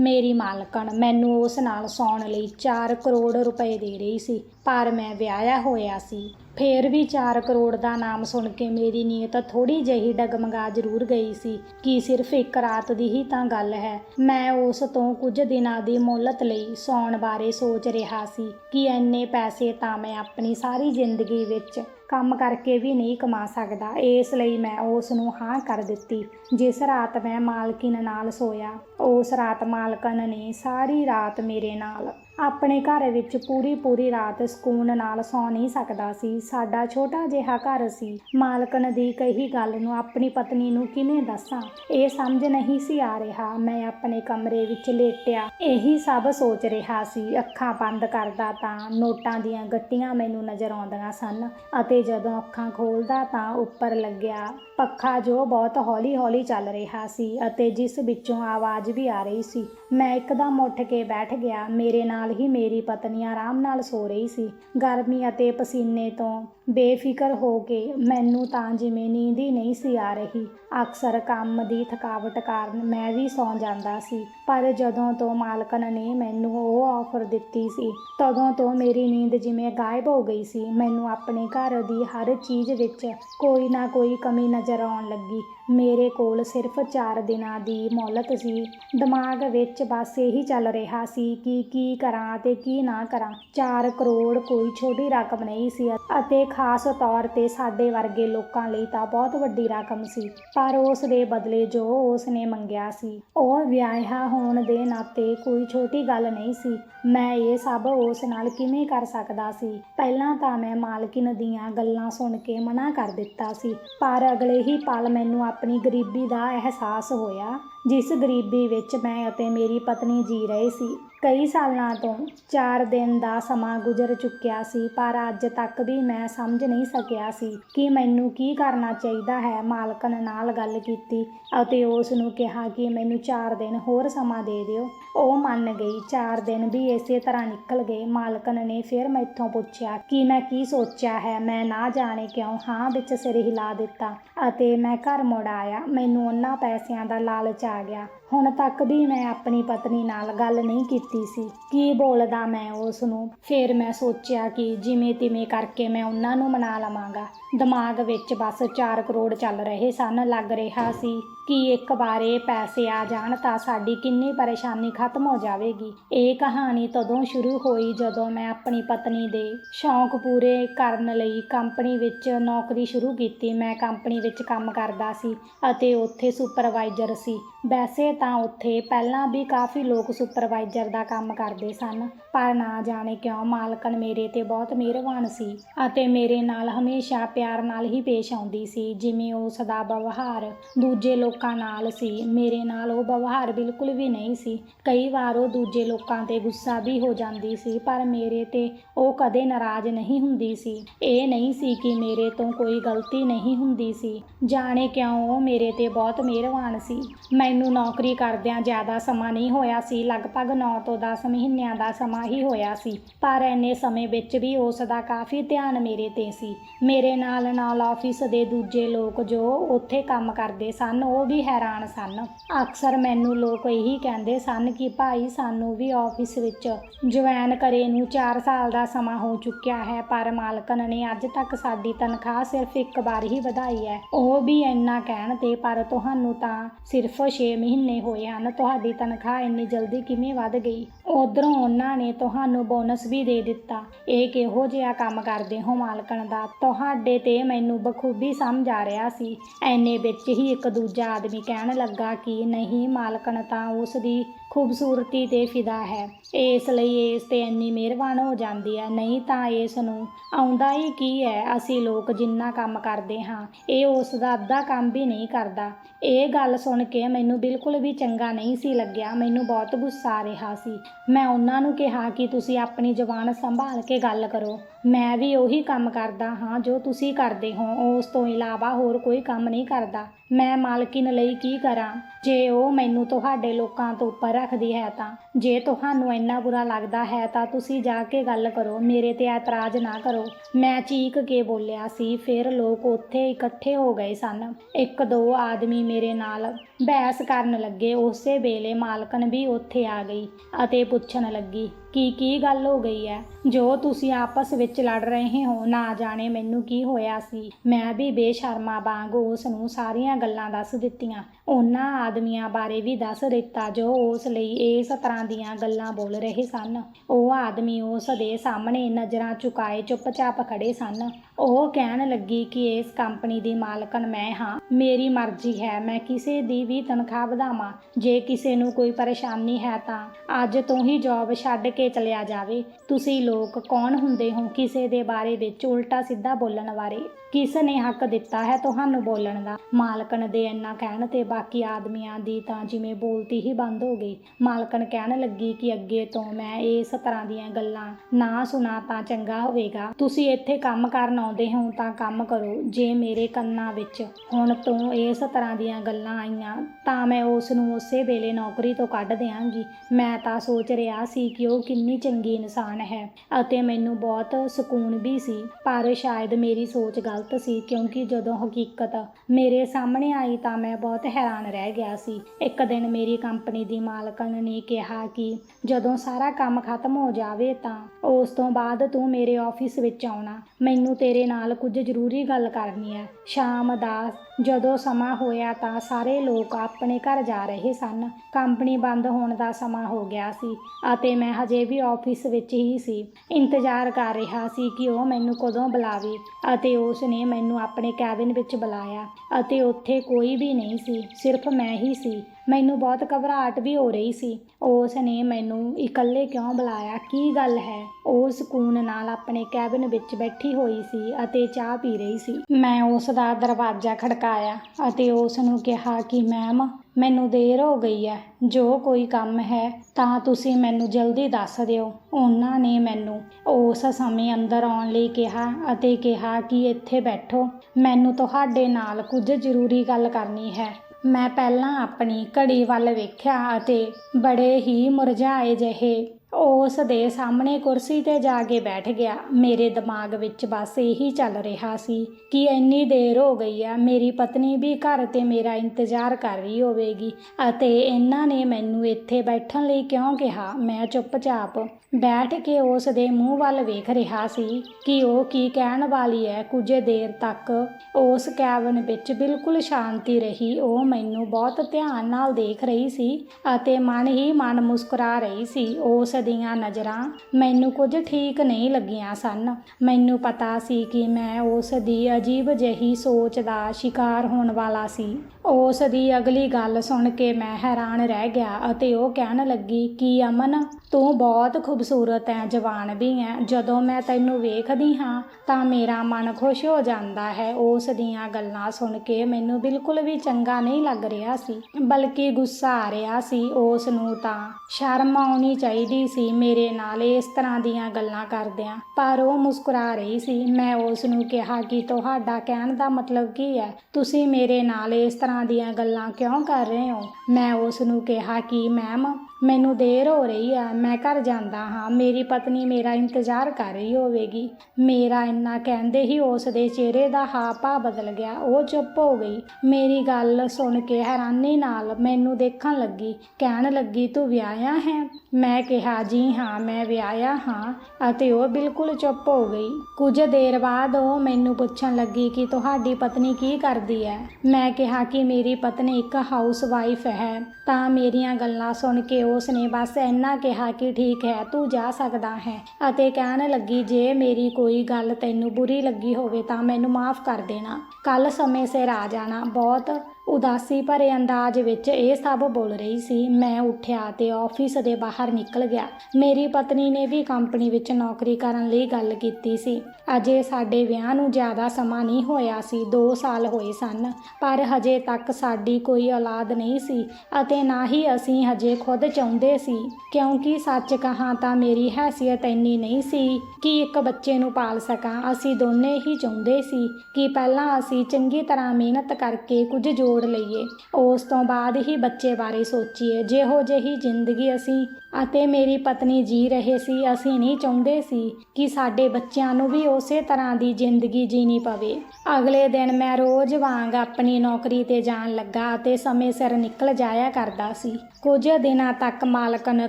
ਮੇਰੀ ਮਾਲਕਣ, ਮੈਨੂੰ ਉਸ ਨਾਲ ਸੌਣ ਲਈ 4 ਕਰੋੜ ਰੁਪਏ ਦੇ ਰਹੀ ਸੀ, ਪਰ ਮੈਂ ਵਿਆਹਿਆ ਹੋਇਆ ਸੀ। ਫੇਰ ਵੀ 4 ਕਰੋੜ ਦਾ ਨਾਮ ਸੁਣ ਕੇ ਮੇਰੀ ਨੀਅਤ ਥੋੜੀ ਜਿਹੀ ਡਗਮਗਾ ਜ਼ਰੂਰ ਗਈ ਸੀ ਕਿ ਸਿਰਫ ਇੱਕ ਰਾਤ ਦੀ ਹੀ ਤਾਂ ਗੱਲ ਹੈ। ਮੈਂ ਉਸ ਤੋਂ ਕੁਝ ਦਿਨਾਂ ਦੀ ਮੋਹਲਤ ਲਈ ਸੌਣ ਬਾਰੇ ਸੋਚ ਰਿਹਾ ਸੀ ਕਿ ਐਨੇ ਪੈਸੇ ਤਾਂ ਮੈਂ ਆਪਣੀ ਸਾਰੀ ਜ਼ਿੰਦਗੀ ਵਿੱਚ ਕੰਮ ਕਰਕੇ ਵੀ ਨਹੀਂ ਕਮਾ ਸਕਦਾ। ਇਸ ਲਈ ਮੈਂ ਉਸ ਨੂੰ ਹਾਂ ਕਰ ਦਿੱਤੀ। ਜਿਸ ਰਾਤ ਮੈਂ ਮਾਲਕਿਨ ਨਾਲ ਸੋਇਆ, ਉਸ ਰਾਤ ਮਾਲਕਨ ਨੇ ਸਾਰੀ ਰਾਤ ਮੇਰੇ ਨਾਲ ਆਪਣੇ ਘਰ ਵਿੱਚ ਪੂਰੀ ਪੂਰੀ ਰਾਤ ਸਕੂਨ ਨਾਲ ਸੌ ਨਹੀਂ ਸਕਦਾ ਸੀ। ਸਾਡਾ ਛੋਟਾ ਜਿਹਾ ਘਰ ਸੀ। ਮਾਲਕਨ ਦੀ ਕਹੀ ਗੱਲ ਨੂੰ ਆਪਣੀ ਪਤਨੀ ਨੂੰ ਕਿਵੇਂ ਦੱਸਾਂ? ਇਹ ਸਮਝ ਨਹੀਂ ਸੀ ਆ ਰਿਹਾ। ਮੈਂ ਆਪਣੇ ਕਮਰੇ ਵਿੱਚ ਲੇਟਿਆ। ਇਹੀ ਸਭ ਸੋਚ ਰਿਹਾ ਸੀ। ਅੱਖਾਂ ਬੰਦ ਕਰਦਾ ਤਾਂ ਨੋਟਾਂ ਦੀਆਂ ਗੱਟੀਆਂ ਮੈਨੂੰ ਨਜ਼ਰ ਆਉਂਦੀਆਂ ਸਨ ਅਤੇ ਜਦੋਂ ਅੱਖਾਂ ਖੋਲਦਾ ਤਾਂ ਉੱਪਰ ਲੱਗਿਆ ਪੱਖਾ ਜੋ ਬਹੁਤ ਹੌਲੀ-ਹੌਲੀ ਚੱਲ ਰਿਹਾ ਸੀ ਅਤੇ ਜਿਸ ਵਿੱਚੋਂ ਆਵਾਜ਼ ਵੀ ਆ ਰਹੀ ਸੀ। ਮੈਂ ਇੱਕਦਮ ਉੱਠ ਕੇ ਬੈਠ ਗਿਆ। ਮੇਰੇ ਨਾਲ ਹੀ ਮੇਰੀ ਪਤਨੀ ਆਰਾਮ ਨਾਲ ਸੋ ਰਹੀ ਸੀ। ਗਰਮੀ ਅਤੇ ਪਸੀਨੇ ਤੋਂ ਬੇਫਿਕਰ ਹੋ ਕੇ ਮੈਨੂੰ ਤਾਂ ਜਿਵੇਂ ਨੀਂਦ ਹੀ ਨਹੀਂ ਸੀ ਆ ਰਹੀ। ਅਕਸਰ ਕੰਮ ਦੀ ਥਕਾਵਟ ਕਾਰਨ ਮੈਂ ਵੀ ਸੌਂ ਜਾਂਦਾ ਸੀ, ਪਰ ਜਦੋਂ ਤੋਂ ਮਾਲਕਨ ਨੇ ਮੈਨੂੰ ਉਹ ਆਫਰ ਦਿੱਤੀ ਸੀ, ਤਦੋਂ ਤੋਂ ਮੇਰੀ ਨੀਂਦ ਜਿਵੇਂ ਗਾਇਬ ਹੋ ਗਈ ਸੀ। ਮੈਨੂੰ ਆਪਣੇ ਘਰ ਦੀ ਹਰ ਚੀਜ਼ ਵਿੱਚ ਕੋਈ ਨਾ ਕੋਈ ਕਮੀ ਨਜ਼ਰ ਆਉਣ ਲੱਗੀ। ਮੇਰੇ ਕੋਲ ਸਿਰਫ 4 ਦਿਨਾਂ ਦੀ ਮੌਲਤ ਸੀ। ਦਿਮਾਗ ਵਿੱਚ ਬਸ ਇਹੀ ਚੱਲ ਰਿਹਾ ਸੀ ਕਿ ਕੀ ਕਰਾਂ ਤੇ ਕੀ ਨਾ ਕਰਾਂ। 4 ਕਰੋੜ ਕੋਈ ਛੋਟੀ ਰਕਮ ਨਹੀਂ ਸੀ ਅਤੇ ਖਾਸ ਤੌਰ ਤੇ ਸਾਡੇ ਵਰਗੇ ਲੋਕਾਂ ਲਈ ਤਾਂ ਬਹੁਤ ਵੱਡੀ ਰਕਮ ਸੀ, ਪਰ ਉਸ ਦੇ ਬਦਲੇ ਜੋ ਉਸ ਨੇ ਮੰਗਿਆ ਸੀ, ਉਹ ਵਿਆਹਿਆ ਹੋਣ ਦੇ ਨਾਤੇ ਕੋਈ ਛੋਟੀ ਗੱਲ ਨਹੀਂ ਸੀ। ਮੈਂ ਇਹ ਸਭ ਉਸ ਨਾਲ ਕਿਵੇਂ ਕਰ ਸਕਦਾ ਸੀ? ਪਹਿਲਾਂ ਤਾਂ ਮੈਂ ਮਾਲਕਿਨ ਦੀਆਂ ਗੱਲਾਂ ਸੁਣ ਕੇ ਮਨਾ ਕਰ ਦਿੱਤਾ ਸੀ, ਪਰ ਅਗਲੇ ਹੀ ਪਲ ਮੈਨੂੰ ਆਪਣੀ ਗਰੀਬੀ ਦਾ ਅਹਿਸਾਸ ਹੋਇਆ। ਜਿਸ ਗਰੀਬੀ ਵਿੱਚ ਮੈਂ ਅਤੇ ਮੇਰੀ ਪਤਨੀ ਜੀ ਰਹੇ ਸੀ। ਕਈ ਸਾਲਾਂ ਤੋਂ 4 ਦਿਨ ਦਾ ਸਮਾਂ ਗੁਜ਼ਰ ਚੁੱਕਿਆ ਸੀ, ਪਰ ਅੱਜ ਤੱਕ ਵੀ ਮੈਂ ਸਮਝ ਨਹੀਂ ਸਕਿਆ ਸੀ ਕਿ ਮੈਨੂੰ ਕੀ ਕਰਨਾ ਚਾਹੀਦਾ ਹੈ। ਮਾਲਕਨ ਨਾਲ ਗੱਲ ਕੀਤੀ ਅਤੇ ਉਸ ਨੂੰ ਕਿਹਾ ਕਿ ਮੈਨੂੰ 4 ਦਿਨ ਹੋਰ ਸਮਾਂ ਦੇ ਦਿਓ। ਉਹ ਮੰਨ ਗਈ। 4 ਦਿਨ ਵੀ ਇਸੇ ਤਰ੍ਹਾਂ ਨਿਕਲ ਗਏ। ਮਾਲਕਨ ਨੇ ਫਿਰ ਮੈਥੋਂ ਪੁੱਛਿਆ ਕਿ ਮੈਂ ਕੀ ਸੋਚਿਆ ਹੈ? ਮੈਂ ਨਾ ਜਾਣੇ ਕਿਉਂ ਹਾਂ ਵਿੱਚ ਸਿਰ ਹਿਲਾ ਦਿੱਤਾ ਅਤੇ ਮੈਂ ਘਰ ਮੁੜ ਆਇਆ। ਮੈਨੂੰ ਉਹਨਾਂ ਪੈਸਿਆਂ ਦਾ ਲਾਲਚ ਆ ਗਿਆ। ਹੁਣ ਤੱਕ ਵੀ ਮੈਂ ਆਪਣੀ ਪਤਨੀ ਨਾਲ ਗੱਲ ਨਹੀਂ ਕੀਤੀ ਸੀ। ਕੀ ਬੋਲਦਾ ਮੈਂ ਉਸ ਨੂੰ ਫਿਰ ਮੈਂ ਸੋਚਿਆ ਕਿ ਜਿਵੇਂ ਤਿਵੇਂ ਕਰਕੇ ਮੈਂ ਉਹਨਾਂ ਨੂੰ ਮਨਾ ਲਵਾਂਗਾ। ਦਿਮਾਗ ਵਿੱਚ ਬਸ 4 ਕਰੋੜ ਚੱਲ ਰਹੇ ਸਨ, ਲੱਗ ਰਿਹਾ ਸੀ। ਕਿ ਇੱਕ ਵਾਰ ਪੈਸੇ ਆ ਜਾਣ ਤਾਂ ਸਾਡੀ ਕਿੰਨੀ ਪਰੇਸ਼ਾਨੀ ਖਤਮ ਹੋ ਜਾਵੇਗੀ। ਇਹ ਕਹਾਣੀ ਤਦੋਂ ਸ਼ੁਰੂ ਹੋਈ ਜਦੋਂ ਮੈਂ ਆਪਣੀ ਪਤਨੀ ਦੇ ਸ਼ੌਂਕ ਪੂਰੇ ਕਰਨ ਲਈ ਕੰਪਨੀ ਵਿੱਚ ਨੌਕਰੀ ਸ਼ੁਰੂ ਕੀਤੀ। ਮੈਂ ਕੰਪਨੀ ਵਿੱਚ ਕੰਮ ਕਰਦਾ ਸੀ ਅਤੇ ਉੱਥੇ ਸੁਪਰਵਾਈਜ਼ਰ ਸੀ। ਵੈਸੇ ਤਾਂ ਉੱਥੇ ਪਹਿਲਾਂ ਵੀ ਕਾਫੀ ਲੋਕ ਸੁਪਰਵਾਈਜ਼ਰ ਦਾ ਕੰਮ ਕਰਦੇ ਸਨ। ਪਰ ਨਾ ਜਾਣੇ ਕਿਉਂ ਮਾਲਕਨ ਮੇਰੇ ਤੇ ਬਹੁਤ ਮਿਹਰਬਾਨ ਸੀ ਅਤੇ ਮੇਰੇ ਨਾਲ ਹਮੇਸ਼ਾ ਪਿਆਰ ਨਾਲ ਹੀ ਪੇਸ਼ ਆਉਂਦੀ ਸੀ, ਜਿਵੇਂ ਉਸ ਦਾ ਵਿਵਹਾਰ ਦੂਜੇ ਲੋਕਾਂ ਨਾਲ ਸੀ। ਮੇਰੇ ਨਾਲ ਉਹ ਵਿਵਹਾਰ ਬਿਲਕੁਲ ਵੀ ਨਹੀਂ ਸੀ। ਕਈ ਵਾਰ ਉਹ ਦੂਜੇ ਲੋਕਾਂ ਤੇ ਗੁੱਸਾ ਵੀ ਹੋ ਜਾਂਦੀ ਸੀ, ਪਰ ਮੇਰੇ ਤੇ ਉਹ ਕਦੇ ਨਾਰਾਜ਼ ਨਹੀਂ ਹੁੰਦੀ ਸੀ। ਇਹ ਨਹੀਂ ਸੀ ਕਿ ਮੇਰੇ ਤੋਂ ਕੋਈ ਗਲਤੀ ਨਹੀਂ ਹੁੰਦੀ ਸੀ। ਜਾਣੇ ਕਿਉਂ ਉਹ ਮੇਰੇ ਤੇ ਬਹੁਤ ਮਿਹਰਬਾਨ ਸੀ। ਮੈਨੂੰ ਨੌਕਰੀ ਕਰਦਿਆਂ ਜ਼ਿਆਦਾ ਸਮਾਂ ਨਹੀਂ ਹੋਇਆ ਸੀ। ਲਗਭਗ 9 ਤੋਂ 10 ਮਹੀਨਿਆਂ ਦਾ ਸਮਾਂ ਹੀ ਹੋਇਆ ਸੀ। ਪਰ ਇੰਨੇ ਸਮੇਂ ਵਿੱਚ ਵੀ ਉਸ ਦਾ ਕਾਫੀ ਧਿਆਨ ਮੇਰੇ ਤੇ ਸੀ। ਮੇਰੇ ਨਾਲ ਨਾਲ ਆਫਿਸ ਦੇ ਦੂਜੇ ਲੋਕ ਜੋ ਉੱਥੇ ਕੰਮ ਕਰਦੇ ਸਨ, ਉਹ ਵੀ ਹੈਰਾਨ ਸਨ। ਅਕਸਰ ਮੈਨੂੰ ਲੋਕ ਇਹੀ ਕਹਿੰਦੇ ਸਨ ਕਿ ਭਾਈ ਸਾਨੂੰ ਵੀ ਆਫਿਸ ਵਿੱਚ ਜੁਆਇਨ ਕਰੇ ਨੂੰ 4 ਸਾਲ ਦਾ ਸਮਾਂ ਹੋ ਚੁੱਕਿਆ ਹੈ, ਪਰ ਮਾਲਕਨ ਨੇ ਅੱਜ ਤੱਕ ਸਾਡੀ ਤਨਖਾਹ ਸਿਰਫ ਇੱਕ ਵਾਰ ਹੀ ਵਧਾਈ ਹੈ। ਉਹ ਵੀ ਇੰਨਾ ਕਹਿਣ ਤੇ, ਪਰ ਤੁਹਾਨੂੰ ਤਾਂ ਸਿਰਫ 6 ਮਹੀਨੇ ਹੋਏ ਹਨ, ਤੁਹਾਡੀ ਤਨਖਾਹ ਇੰਨੀ ਜਲਦੀ ਕਿਵੇਂ ਵੱਧ ਗਈ? ਉਧਰੋਂ ਉਹਨਾਂ ਨੇ ਤੁਹਾਨੂੰ ਬੋਨਸ ਵੀ ਦੇ ਦਿੱਤਾ। ਇਹ ਕਿਹੋ ਜਿਹਾ ਕੰਮ ਕਰਦੇ ਹੋ ਮਾਲਕਣ ਦਾ? ਤੁਹਾਡੇ ਤੇ ਮੈਨੂੰ ਬਖੂਬੀ ਸਮਝ ਆ ਰਿਹਾ ਸੀ। ਐਨੇ ਵਿੱਚ ਹੀ ਇੱਕ ਦੂਜਾ ਆਦਮੀ ਕਹਿਣ ਲੱਗਾ ਕਿ ਨਹੀਂ, ਮਾਲਕਣ ਤਾਂ ਉਸ ਦੀ ਖੂਬਸੂਰਤੀ ਤੇ ਫਿਦਾ ਹੈ। ਇਸ ਲਈ ਇਸ ਤੇ ਇੰਨੀ ਮਿਹਰਬਾਨ ਹੋ ਜਾਂਦੀ ਹੈ। ਨਹੀਂ ਤਾਂ ਇਸ ਨੂੰ ਆਉਂਦਾ ਹੀ ਕੀ ਹੈ? ਅਸੀਂ ਲੋਕ ਜਿੰਨਾ ਕੰਮ ਕਰਦੇ ਹਾਂ, ਇਹ ਉਸ ਦਾ ਅੱਧਾ ਕੰਮ ਵੀ ਨਹੀਂ ਕਰਦਾ। ਇਹ ਗੱਲ ਸੁਣ ਕੇ ਮੈਨੂੰ ਬਿਲਕੁਲ ਵੀ ਚੰਗਾ ਨਹੀਂ ਸੀ ਲੱਗਿਆ। ਮੈਨੂੰ ਬਹੁਤ ਗੁੱਸਾ ਆ ਰਿਹਾ ਸੀ। ਮੈਂ ਉਹਨਾਂ ਨੂੰ ਕਿਹਾ ਕਿ ਤੁਸੀਂ ਆਪਣੀ ਜ਼ੁਬਾਨ ਸੰਭਾਲ ਕੇ ਗੱਲ ਕਰੋ। ਮੈਂ ਵੀ ਉਹੀ ਕੰਮ ਕਰਦਾ ਹਾਂ ਜੋ ਤੁਸੀਂ ਕਰਦੇ ਹੋ। ਉਸ ਤੋਂ ਇਲਾਵਾ ਹੋਰ ਕੋਈ ਕੰਮ ਨਹੀਂ ਕਰਦਾ। ਮੈਂ ਮਾਲਕਿਨ ਲਈ ਕੀ ਕਰਾਂ? ਜੇ ਉਹ ਮੈਨੂੰ ਤੁਹਾਡੇ ਲੋਕਾਂ ਤੋਂ ਉੱਪਰ ਰੱਖਦੀ ਹੈ ਤਾਂ ਜੇ ਤੁਹਾਨੂੰ ਇੰਨਾ ਬੁਰਾ ਲੱਗਦਾ ਹੈ ਤਾਂ ਤੁਸੀਂ ਜਾ ਕੇ ਗੱਲ ਕਰੋ, ਮੇਰੇ ਤੇ ਐਤਰਾਜ਼ ਨਾ ਕਰੋ। ਮੈਂ ਚੀਕ ਕੇ ਬੋਲਿਆ ਸੀ, ਫਿਰ ਲੋਕ ਉੱਥੇ ਇਕੱਠੇ ਹੋ ਗਏ ਸਨ। ਇੱਕ ਦੋ ਆਦਮੀ ਮੇਰੇ ਨਾਲ ਬਹਿਸ ਕਰਨ ਲੱਗੇ, ਉਸੇ ਵੇਲੇ ਮਾਲਕਨ ਵੀ ਉੱਥੇ ਆ ਗਈ ਅਤੇ ਪੁੱਛਣ ਲੱਗੀ, ਕੀ ਕੀ ਗੱਲ ਹੋ ਗਈ ਹੈ ਜੋ ਤੁਸੀਂ ਆਪਸ ਵਿੱਚ ਲੜ ਰਹੇ ਹੋ, ਨਾ ਜਾਣੇ ਮੈਨੂੰ ਕੀ ਹੋਇਆ ਸੀ? ਮੈਂ ਵੀ ਬੇਸ਼ਰਮਾ ਵਾਂਗ ਉਸ ਨੂੰ ਸਾਰੀਆਂ ਗੱਲਾਂ ਦੱਸ ਦਿੱਤੀਆਂ। ਉਹਨਾਂ ਆਦਮੀਆਂ ਬਾਰੇ ਵੀ ਦੱਸ ਦਿੱਤਾ ਜੋ ਉਸ ਲਈ ਇਸ ਤਰ੍ਹਾਂ ਦੀਆਂ ਗੱਲਾਂ ਬੋਲ ਰਹੇ ਸਨ। ਉਹ ਆਦਮੀ ਉਸ ਦੇ ਸਾਹਮਣੇ ਨਜ਼ਰਾਂ ਝੁਕਾਏ ਚੁੱਪਚਾਪ ਖੜੇ ਸਨ। ਉਹ ਕਹਿਣ ਲੱਗੀ ਕਿ ਇਸ ਕੰਪਨੀ ਦੀ ਮਾਲਕਨ ਮੈਂ ਹਾਂ, ਮੇਰੀ ਮਰਜ਼ੀ ਹੈ, ਮੈਂ ਕਿਸੇ ਦੀ ਵੀ ਤਨਖਾਹ ਵਧਾਵਾਂ, ਜੇ ਕਿਸੇ ਨੂੰ ਕੋਈ ਪਰੇਸ਼ਾਨੀ ਹੈ ਤਾਂ ਅੱਜ ਤੋਂ ਹੀ ਜੌਬ ਛੱਡ ਕੇ ਚਲਿਆ ਜਾਵੇ। ਤੁਸੀਂ ਲੋਕ ਕੌਣ ਹੁੰਦੇ ਹੋ ਕਿਸੇ ਦੇ ਬਾਰੇ ਵਿੱਚ ਉਲਟਾ ਸਿੱਧਾ ਬੋਲਣ ਬਾਰੇ? ਕਿਸ ਨੇ ਹੱਕ ਦਿੱਤਾ ਹੈ ਤੁਹਾਨੂੰ ਬੋਲਣ ਦਾ? ਮਾਲਕਨ ਦੇ ਇੰਨਾ ਕਹਿਣ ਤੇ ਬਾਕੀ ਆਦਮੀਆਂ ਦੀ ਤਾਂ ਜਿਵੇਂ ਬੋਲਤੀ ਹੀ ਬੰਦ ਹੋ ਗਈ। ਮਾਲਕਨ ਕਹਿਣ ਲੱਗੀ ਕਿ ਅੱਗੇ ਤੋਂ ਮੈਂ ਇਸ ਤਰ੍ਹਾਂ ਦੀਆਂ ਗੱਲਾਂ ਨਾ ਸੁਣਾ ਤਾਂ ਚੰਗਾ ਹੋਵੇਗਾ। ਤੁਸੀਂ ਇੱਥੇ ਕੰਮ ਕਰਨ ਆਉਂਦੇ ਹੋ ਤਾਂ ਕੰਮ ਕਰੋ। ਜੇ ਮੇਰੇ ਕੰਨਾਂ ਵਿੱਚ ਹੁਣ ਤੋਂ ਇਸ ਤਰ੍ਹਾਂ ਦੀਆਂ ਗੱਲਾਂ ਆਈਆਂ, ਤਾਂ ਮੈਂ ਉਸ ਨੂੰ ਉਸੇ ਵੇਲੇ ਨੌਕਰੀ ਤੋਂ ਕੱਢ ਦਿਆਂਗੀ। ਮੈਂ ਤਾਂ ਸੋਚ ਰਿਹਾ ਸੀ ਕਿ ਉਹ ਕਿੰਨੀ ਚੰਗੀ ਇਨਸਾਨ ਹੈ ਅਤੇ ਮੈਨੂੰ ਬਹੁਤ ਸਕੂਨ ਵੀ ਸੀ, ਪਰ ਸ਼ਾਇਦ ਮੇਰੀ ਸੋਚ ਗਲਤ ਸੀ, ਕਿਉਂਕਿ ਜਦੋਂ ਹਕੀਕਤ ਮੇਰੇ ਸਾਹਮਣੇ ਆਈ ਤਾਂ ਮੈਂ ਬਹੁਤ ਹੈਰਾਨ ਰਹਿ ਗਿਆ ਸੀ। ਇੱਕ ਦਿਨ ਮੇਰੀ ਕੰਪਨੀ ਦੀ ਮਾਲਕਨ ਨੇ ਕਿਹਾ ਕਿ ਜਦੋਂ ਸਾਰਾ ਕੰਮ ਖਤਮ ਹੋ ਜਾਵੇ ਤਾਂ ਉਸ ਤੋਂ ਬਾਅਦ ਤੂੰ ਮੇਰੇ ਆਫਿਸ ਵਿੱਚ ਆਉਣਾ। ਮੈਨੂੰ ਤੇਰੇ ਨਾਲ ਕੁਝ ਜ਼ਰੂਰੀ ਗੱਲ ਕਰਨੀ ਹੈ। ਸ਼ਾਮ ਦਾ ਜਦੋਂ ਸਮਾਂ ਹੋਇਆ ਤਾਂ ਸਾਰੇ ਲੋਕ ਆਪਣੇ ਘਰ ਜਾ ਰਹੇ ਸਨ। ਕੰਪਨੀ ਬੰਦ ਹੋਣ ਦਾ ਸਮਾਂ ਹੋ ਗਿਆ ਸੀ ਅਤੇ ਮੈਂ ਹਜੇ ਵੀ ਆਫਿਸ ਵਿੱਚ ਹੀ ਸੀ। ਇੰਤਜ਼ਾਰ ਕਰ ਰਿਹਾ ਸੀ ਕਿ ਉਹ ਮੈਨੂੰ ਕਦੋਂ ਬੁਲਾਵੇ ਅਤੇ ਉਸ ਨੇ ਮੈਨੂੰ ਆਪਣੇ ਕੈਬਿਨ ਵਿੱਚ ਬੁਲਾਇਆ ਅਤੇ ਉੱਥੇ ਕੋਈ ਵੀ ਨਹੀਂ ਸੀ, ਸਿਰਫ ਮੈਂ ਹੀ ਸੀ। ਮੈਨੂੰ ਬਹੁਤ ਘਬਰਾਹਟ ਵੀ ਹੋ ਰਹੀ ਸੀ। ਉਸ ਨੇ ਮੈਨੂੰ ਇਕੱਲੇ ਕਿਉਂ ਬੁਲਾਇਆ? ਕੀ ਗੱਲ ਹੈ? ਉਹ ਸਕੂਨ ਨਾਲ ਆਪਣੇ ਕੈਬਿਨ ਵਿੱਚ ਬੈਠੀ ਹੋਈ ਸੀ ਅਤੇ ਚਾਹ ਪੀ ਰਹੀ ਸੀ। ਮੈਂ ਉਸ ਦਾ ਦਰਵਾਜ਼ਾ ਖੜਕਾਇਆ ਅਤੇ ਉਸ ਨੂੰ ਕਿਹਾ ਕਿ, ਮੈਮ, ਮੈਨੂੰ ਦੇਰ ਹੋ ਗਈ ਹੈ। ਜੋ ਕੋਈ ਕੰਮ ਹੈ, ਤਾਂ ਤੁਸੀਂ ਮੈਨੂੰ ਜਲਦੀ ਦੱਸ ਦਿਓ। ਉਹਨਾਂ ਨੇ ਮੈਨੂੰ ਉਸ ਸਮੇਂ ਅੰਦਰ ਆਉਣ ਲਈ ਕਿਹਾ ਅਤੇ ਕਿਹਾ ਕਿ, ਇੱਥੇ ਬੈਠੋ। ਮੈਨੂੰ ਤੁਹਾਡੇ ਨਾਲ ਕੁਝ ਜ਼ਰੂਰੀ ਗੱਲ ਕਰਨੀ ਹੈ। ਮੈਂ ਪਹਿਲਾਂ ਆਪਣੀ ਘੜੀ ਵੱਲ ਵੇਖਿਆ ਅਤੇ ਬੜੇ ਹੀ ਮੁਰਝਾਏ ਜਿਹੇ ਉਸ ਦੇ ਸਾਹਮਣੇ ਕੁਰਸੀ ਤੇ ਜਾ ਕੇ ਬੈਠ ਗਿਆ। ਮੇਰੇ ਦਿਮਾਗ ਵਿੱਚ ਬਸ ਇਹੀ ਚੱਲ ਰਿਹਾ ਸੀ ਕਿ ਇੰਨੀ ਦੇਰ ਹੋ ਗਈ ਆ, ਮੇਰੀ ਪਤਨੀ ਵੀ ਘਰ ਤੇ ਮੇਰਾ ਇੰਤਜ਼ਾਰ ਕਰ ਰਹੀ ਹੋਵੇਗੀ ਅਤੇ ਇਹਨਾਂ ਨੇ ਮੈਨੂੰ ਇੱਥੇ ਬੈਠਣ ਲਈ ਕਿਉਂ ਕਿਹਾ? ਮੈਂ ਚੁੱਪਚਾਪ ਬੈਠ ਕੇ ਉਸ ਦੇ ਮੂੰਹ ਵੱਲ ਵੇਖ ਰਿਹਾ ਸੀ ਕਿ ਉਹ ਕੀ ਕਹਿਣ ਵਾਲੀ ਹੈ। ਕੁਝ ਦੇਰ ਤੱਕ ਉਸ ਕੈਬਨ ਵਿੱਚ ਬਿਲਕੁਲ ਸ਼ਾਂਤੀ ਰਹੀ। ਉਹ ਮੈਨੂੰ ਬਹੁਤ ਧਿਆਨ ਨਾਲ ਦੇਖ ਰਹੀ ਸੀ ਅਤੇ ਮਨ ਹੀ ਮਨ ਮੁਸਕਰਾ ਰਹੀ ਸੀ। ਉਸ ਦੀਆਂ ਨਜ਼ਰਾਂ ਮੈਨੂੰ ਕੁਝ ਠੀਕ ਨਹੀਂ ਲੱਗੀਆਂ ਸਨ। ਮੈਨੂੰ ਪਤਾ ਸੀ ਕਿ ਮੈਂ ਉਸ ਦੀ ਅਜੀਬ ਜਿਹੀ ਸੋਚ ਦਾ ਸ਼ਿਕਾਰ ਹੋਣ ਵਾਲਾ ਸੀ। ਉਸ ਦੀ ਅਗਲੀ ਗੱਲ ਸੁਣ ਕੇ ਮੈਂ ਹੈਰਾਨ ਰਹਿ ਗਿਆ ਅਤੇ ਉਹ ਕਹਿਣ ਲੱਗੀ ਕਿ, ਅਮਨ, ਤੂੰ ਬਹੁਤ ਖੂਬਸੂਰਤ ਹੈ ਜਵਾਨ ਵੀ ਹੈ ਜਦੋਂ ਮੈਂ ਤੈਨੂੰ ਵੇਖਦੀ ਹਾਂ, ਤਾਂ ਮੇਰਾ ਮਨ ਖੁਸ਼ ਹੋ ਜਾਂਦਾ ਹੈ। ਉਸ ਦੀਆਂ ਗੱਲਾਂ ਸੁਣ ਕੇ ਮੈਨੂੰ ਬਿਲਕੁਲ ਵੀ ਚੰਗਾ ਨਹੀਂ ਲੱਗ ਰਿਹਾ ਸੀ, ਬਲਕਿ ਗੁੱਸਾ ਆ ਰਿਹਾ ਸੀ। ਉਸ ਨੂੰ ਤਾਂ ਸ਼ਰਮ ਆਉਣੀ ਚਾਹੀਦੀ ਸੀ, ਮੇਰੇ ਨਾਲ ਇਸ ਤਰ੍ਹਾਂ ਦੀਆਂ ਗੱਲਾਂ ਕਰਦਿਆਂ। ਪਰ ਉਹ ਮੁਸਕਰਾ ਰਹੀ ਸੀ। ਮੈਂ ਉਸ ਨੂੰ ਕਿਹਾ ਕਿ ਤੁਹਾਡਾ ਕਹਿਣ ਦਾ ਮਤਲਬ ਕੀ ਹੈ? ਤੁਸੀਂ ਮੇਰੇ ਨਾਲ ਇਸ ਤਰ੍ਹਾਂ ਦੀਆਂ ਗੱਲਾਂ ਕਿਉਂ ਕਰ ਰਹੇ ਹੋ? ਮੈਂ ਉਸ ਨੂੰ ਕਿਹਾ ਕਿ, ਮੈਮ ਮੈਨੂੰ ਦੇਰ ਹੋ ਰਹੀ ਹੈ ਮੈਂ ਘਰ ਜਾਂਦਾ ਹਾਂ। ਮੇਰੀ ਪਤਨੀ ਮੇਰਾ ਇੰਤਜ਼ਾਰ ਕਰ ਰਹੀ ਹੋਵੇਗੀ। ਮੇਰਾ ਇੰਨਾ ਕਹਿੰਦੇ ਹੀ ਉਸ ਦੇ ਚਿਹਰੇ ਦਾ ਹਾਵ ਭਾਵ ਬਦਲ ਗਿਆ। ਉਹ ਚੁੱਪ ਹੋ ਗਈ। ਮੇਰੀ ਗੱਲ ਸੁਣ ਕੇ ਹੈਰਾਨੀ ਨਾਲ ਮੈਨੂੰ ਦੇਖਣ ਲੱਗੀ। ਕਹਿਣ ਲੱਗੀ, ਤੂੰ ਵਿਆਹਿਆ ਹੈ? ਮੈਂ ਕਿਹਾ, ਜੀ ਹਾਂ, ਮੈਂ ਵਿਆਹਿਆ ਹਾਂ। ਅਤੇ ਉਹ ਬਿਲਕੁਲ ਚੁੱਪ ਹੋ ਗਈ। ਕੁਝ ਦੇਰ ਬਾਅਦ ਉਹ ਮੈਨੂੰ ਪੁੱਛਣ ਲੱਗੀ ਕਿ ਤੁਹਾਡੀ ਪਤਨੀ ਕੀ ਕਰਦੀ ਹੈ? ਮੈਂ ਕਿਹਾ ਕਿ ਮੇਰੀ ਪਤਨੀ ਇੱਕ ਹਾਊਸ ਵਾਈਫ ਹੈ। ਤਾਂ ਮੇਰੀਆਂ ਗੱਲਾਂ ਸੁਣ ਕੇ ਉਸ ਨੇ ਬਸ ਇੰਨਾ ਕਿਹਾ ਕਿ ਠੀਕ ਹੈ, ਤੂੰ ਜਾ ਸਕਦਾ ਹੈ। ਅਤੇ ਕਹਿਣ ਲੱਗੀ, ਜੇ ਮੇਰੀ ਕੋਈ ਗੱਲ ਤੈਨੂੰ ਬੁਰੀ ਲੱਗੀ ਹੋਵੇ ਤਾਂ ਮੈਨੂੰ ਮਾਫ ਕਰ ਦੇਣਾ। ਕੱਲ ਸਮੇਂ ਸਿਰ ਆ ਜਾਣਾ। ਬਹੁਤ ਉਦਾਸੀ ਭਰੇ ਅੰਦਾਜ਼ ਵਿੱਚ ਇਹ ਸਭ ਬੋਲ ਰਹੀ ਸੀ। ਮੈਂ ਉੱਠਿਆ ਤੇ ਆਫਿਸ ਦੇ ਬਾਹਰ ਨਿਕਲ ਗਿਆ। ਮੇਰੀ ਪਤਨੀ ਨੇ ਵੀ ਕੰਪਨੀ ਵਿੱਚ ਨੌਕਰੀ ਕਰਨ ਲਈ ਗੱਲ ਕੀਤੀ ਸੀ। ਅਜੇ ਸਾਡੇ ਵਿਆਹ ਨੂੰ ਜ਼ਿਆਦਾ ਸਮਾਂ ਨਹੀਂ ਹੋਇਆ ਸੀ 2 ਸਾਲ ਹੋਏ ਸਨ। ਪਰ ਹਜੇ ਤੱਕ ਸਾਡੀ ਕੋਈ ਔਲਾਦ ਨਹੀਂ ਸੀ ਅਤੇ ਨਾ ਹੀ ਅਸੀਂ ਹਜੇ ਖੁਦ ਚਾਹੁੰਦੇ ਸੀ। ਕਿਉਂਕਿ ਸੱਚ ਕਹਾਂ ਤਾਂ ਮੇਰੀ ਹੈਸੀਅਤ ਇੰਨੀ ਨਹੀਂ ਸੀ ਕਿ ਇੱਕ ਬੱਚੇ ਨੂੰ ਪਾਲ ਸਕਾਂ। ਅਸੀਂ ਦੋਨੇ ਹੀ ਚਾਹੁੰਦੇ ਸੀ ਕਿ ਪਹਿਲਾਂ ਅਸੀਂ ਚੰਗੀ ਤਰ੍ਹਾਂ ਮਿਹਨਤ ਕਰਕੇ ਕੁਝ ਜੋੜ ਲਈਏ। ਉਸ ਤੋਂ ਬਾਅਦ ਹੀ ਬੱਚੇ ਬਾਰੇ ਸੋਚੀਏ। ਜਿਹੋ ਜਿਹੀ ਜ਼ਿੰਦਗੀ ਅਸੀਂ ਅਤੇ ਮੇਰੀ ਪਤਨੀ ਜੀ ਰਹੇ ਸੀ। ਅਸੀਂ ਨਹੀਂ ਚਾਹੁੰਦੇ ਸੀ ਕਿ ਸਾਡੇ ਬੱਚਿਆਂ ਨੂੰ ਵੀ ਉਸੇ ਤਰ੍ਹਾਂ ਦੀ ਜ਼ਿੰਦਗੀ ਜੀਣੀ ਪਵੇ। ਅਗਲੇ ਦਿਨ ਮੈਂ ਰੋਜ਼ ਵਾਂਗ ਆਪਣੀ ਨੌਕਰੀ ਤੇ ਜਾਣ ਲੱਗਾ ਅਤੇ ਸਮੇਂ ਸਿਰ ਨਿਕਲ ਜਾਇਆ ਕਰਦਾ ਸੀ। ਕੁਝ ਦਿਨਾਂ ਤੱਕ ਮਾਲਕਨ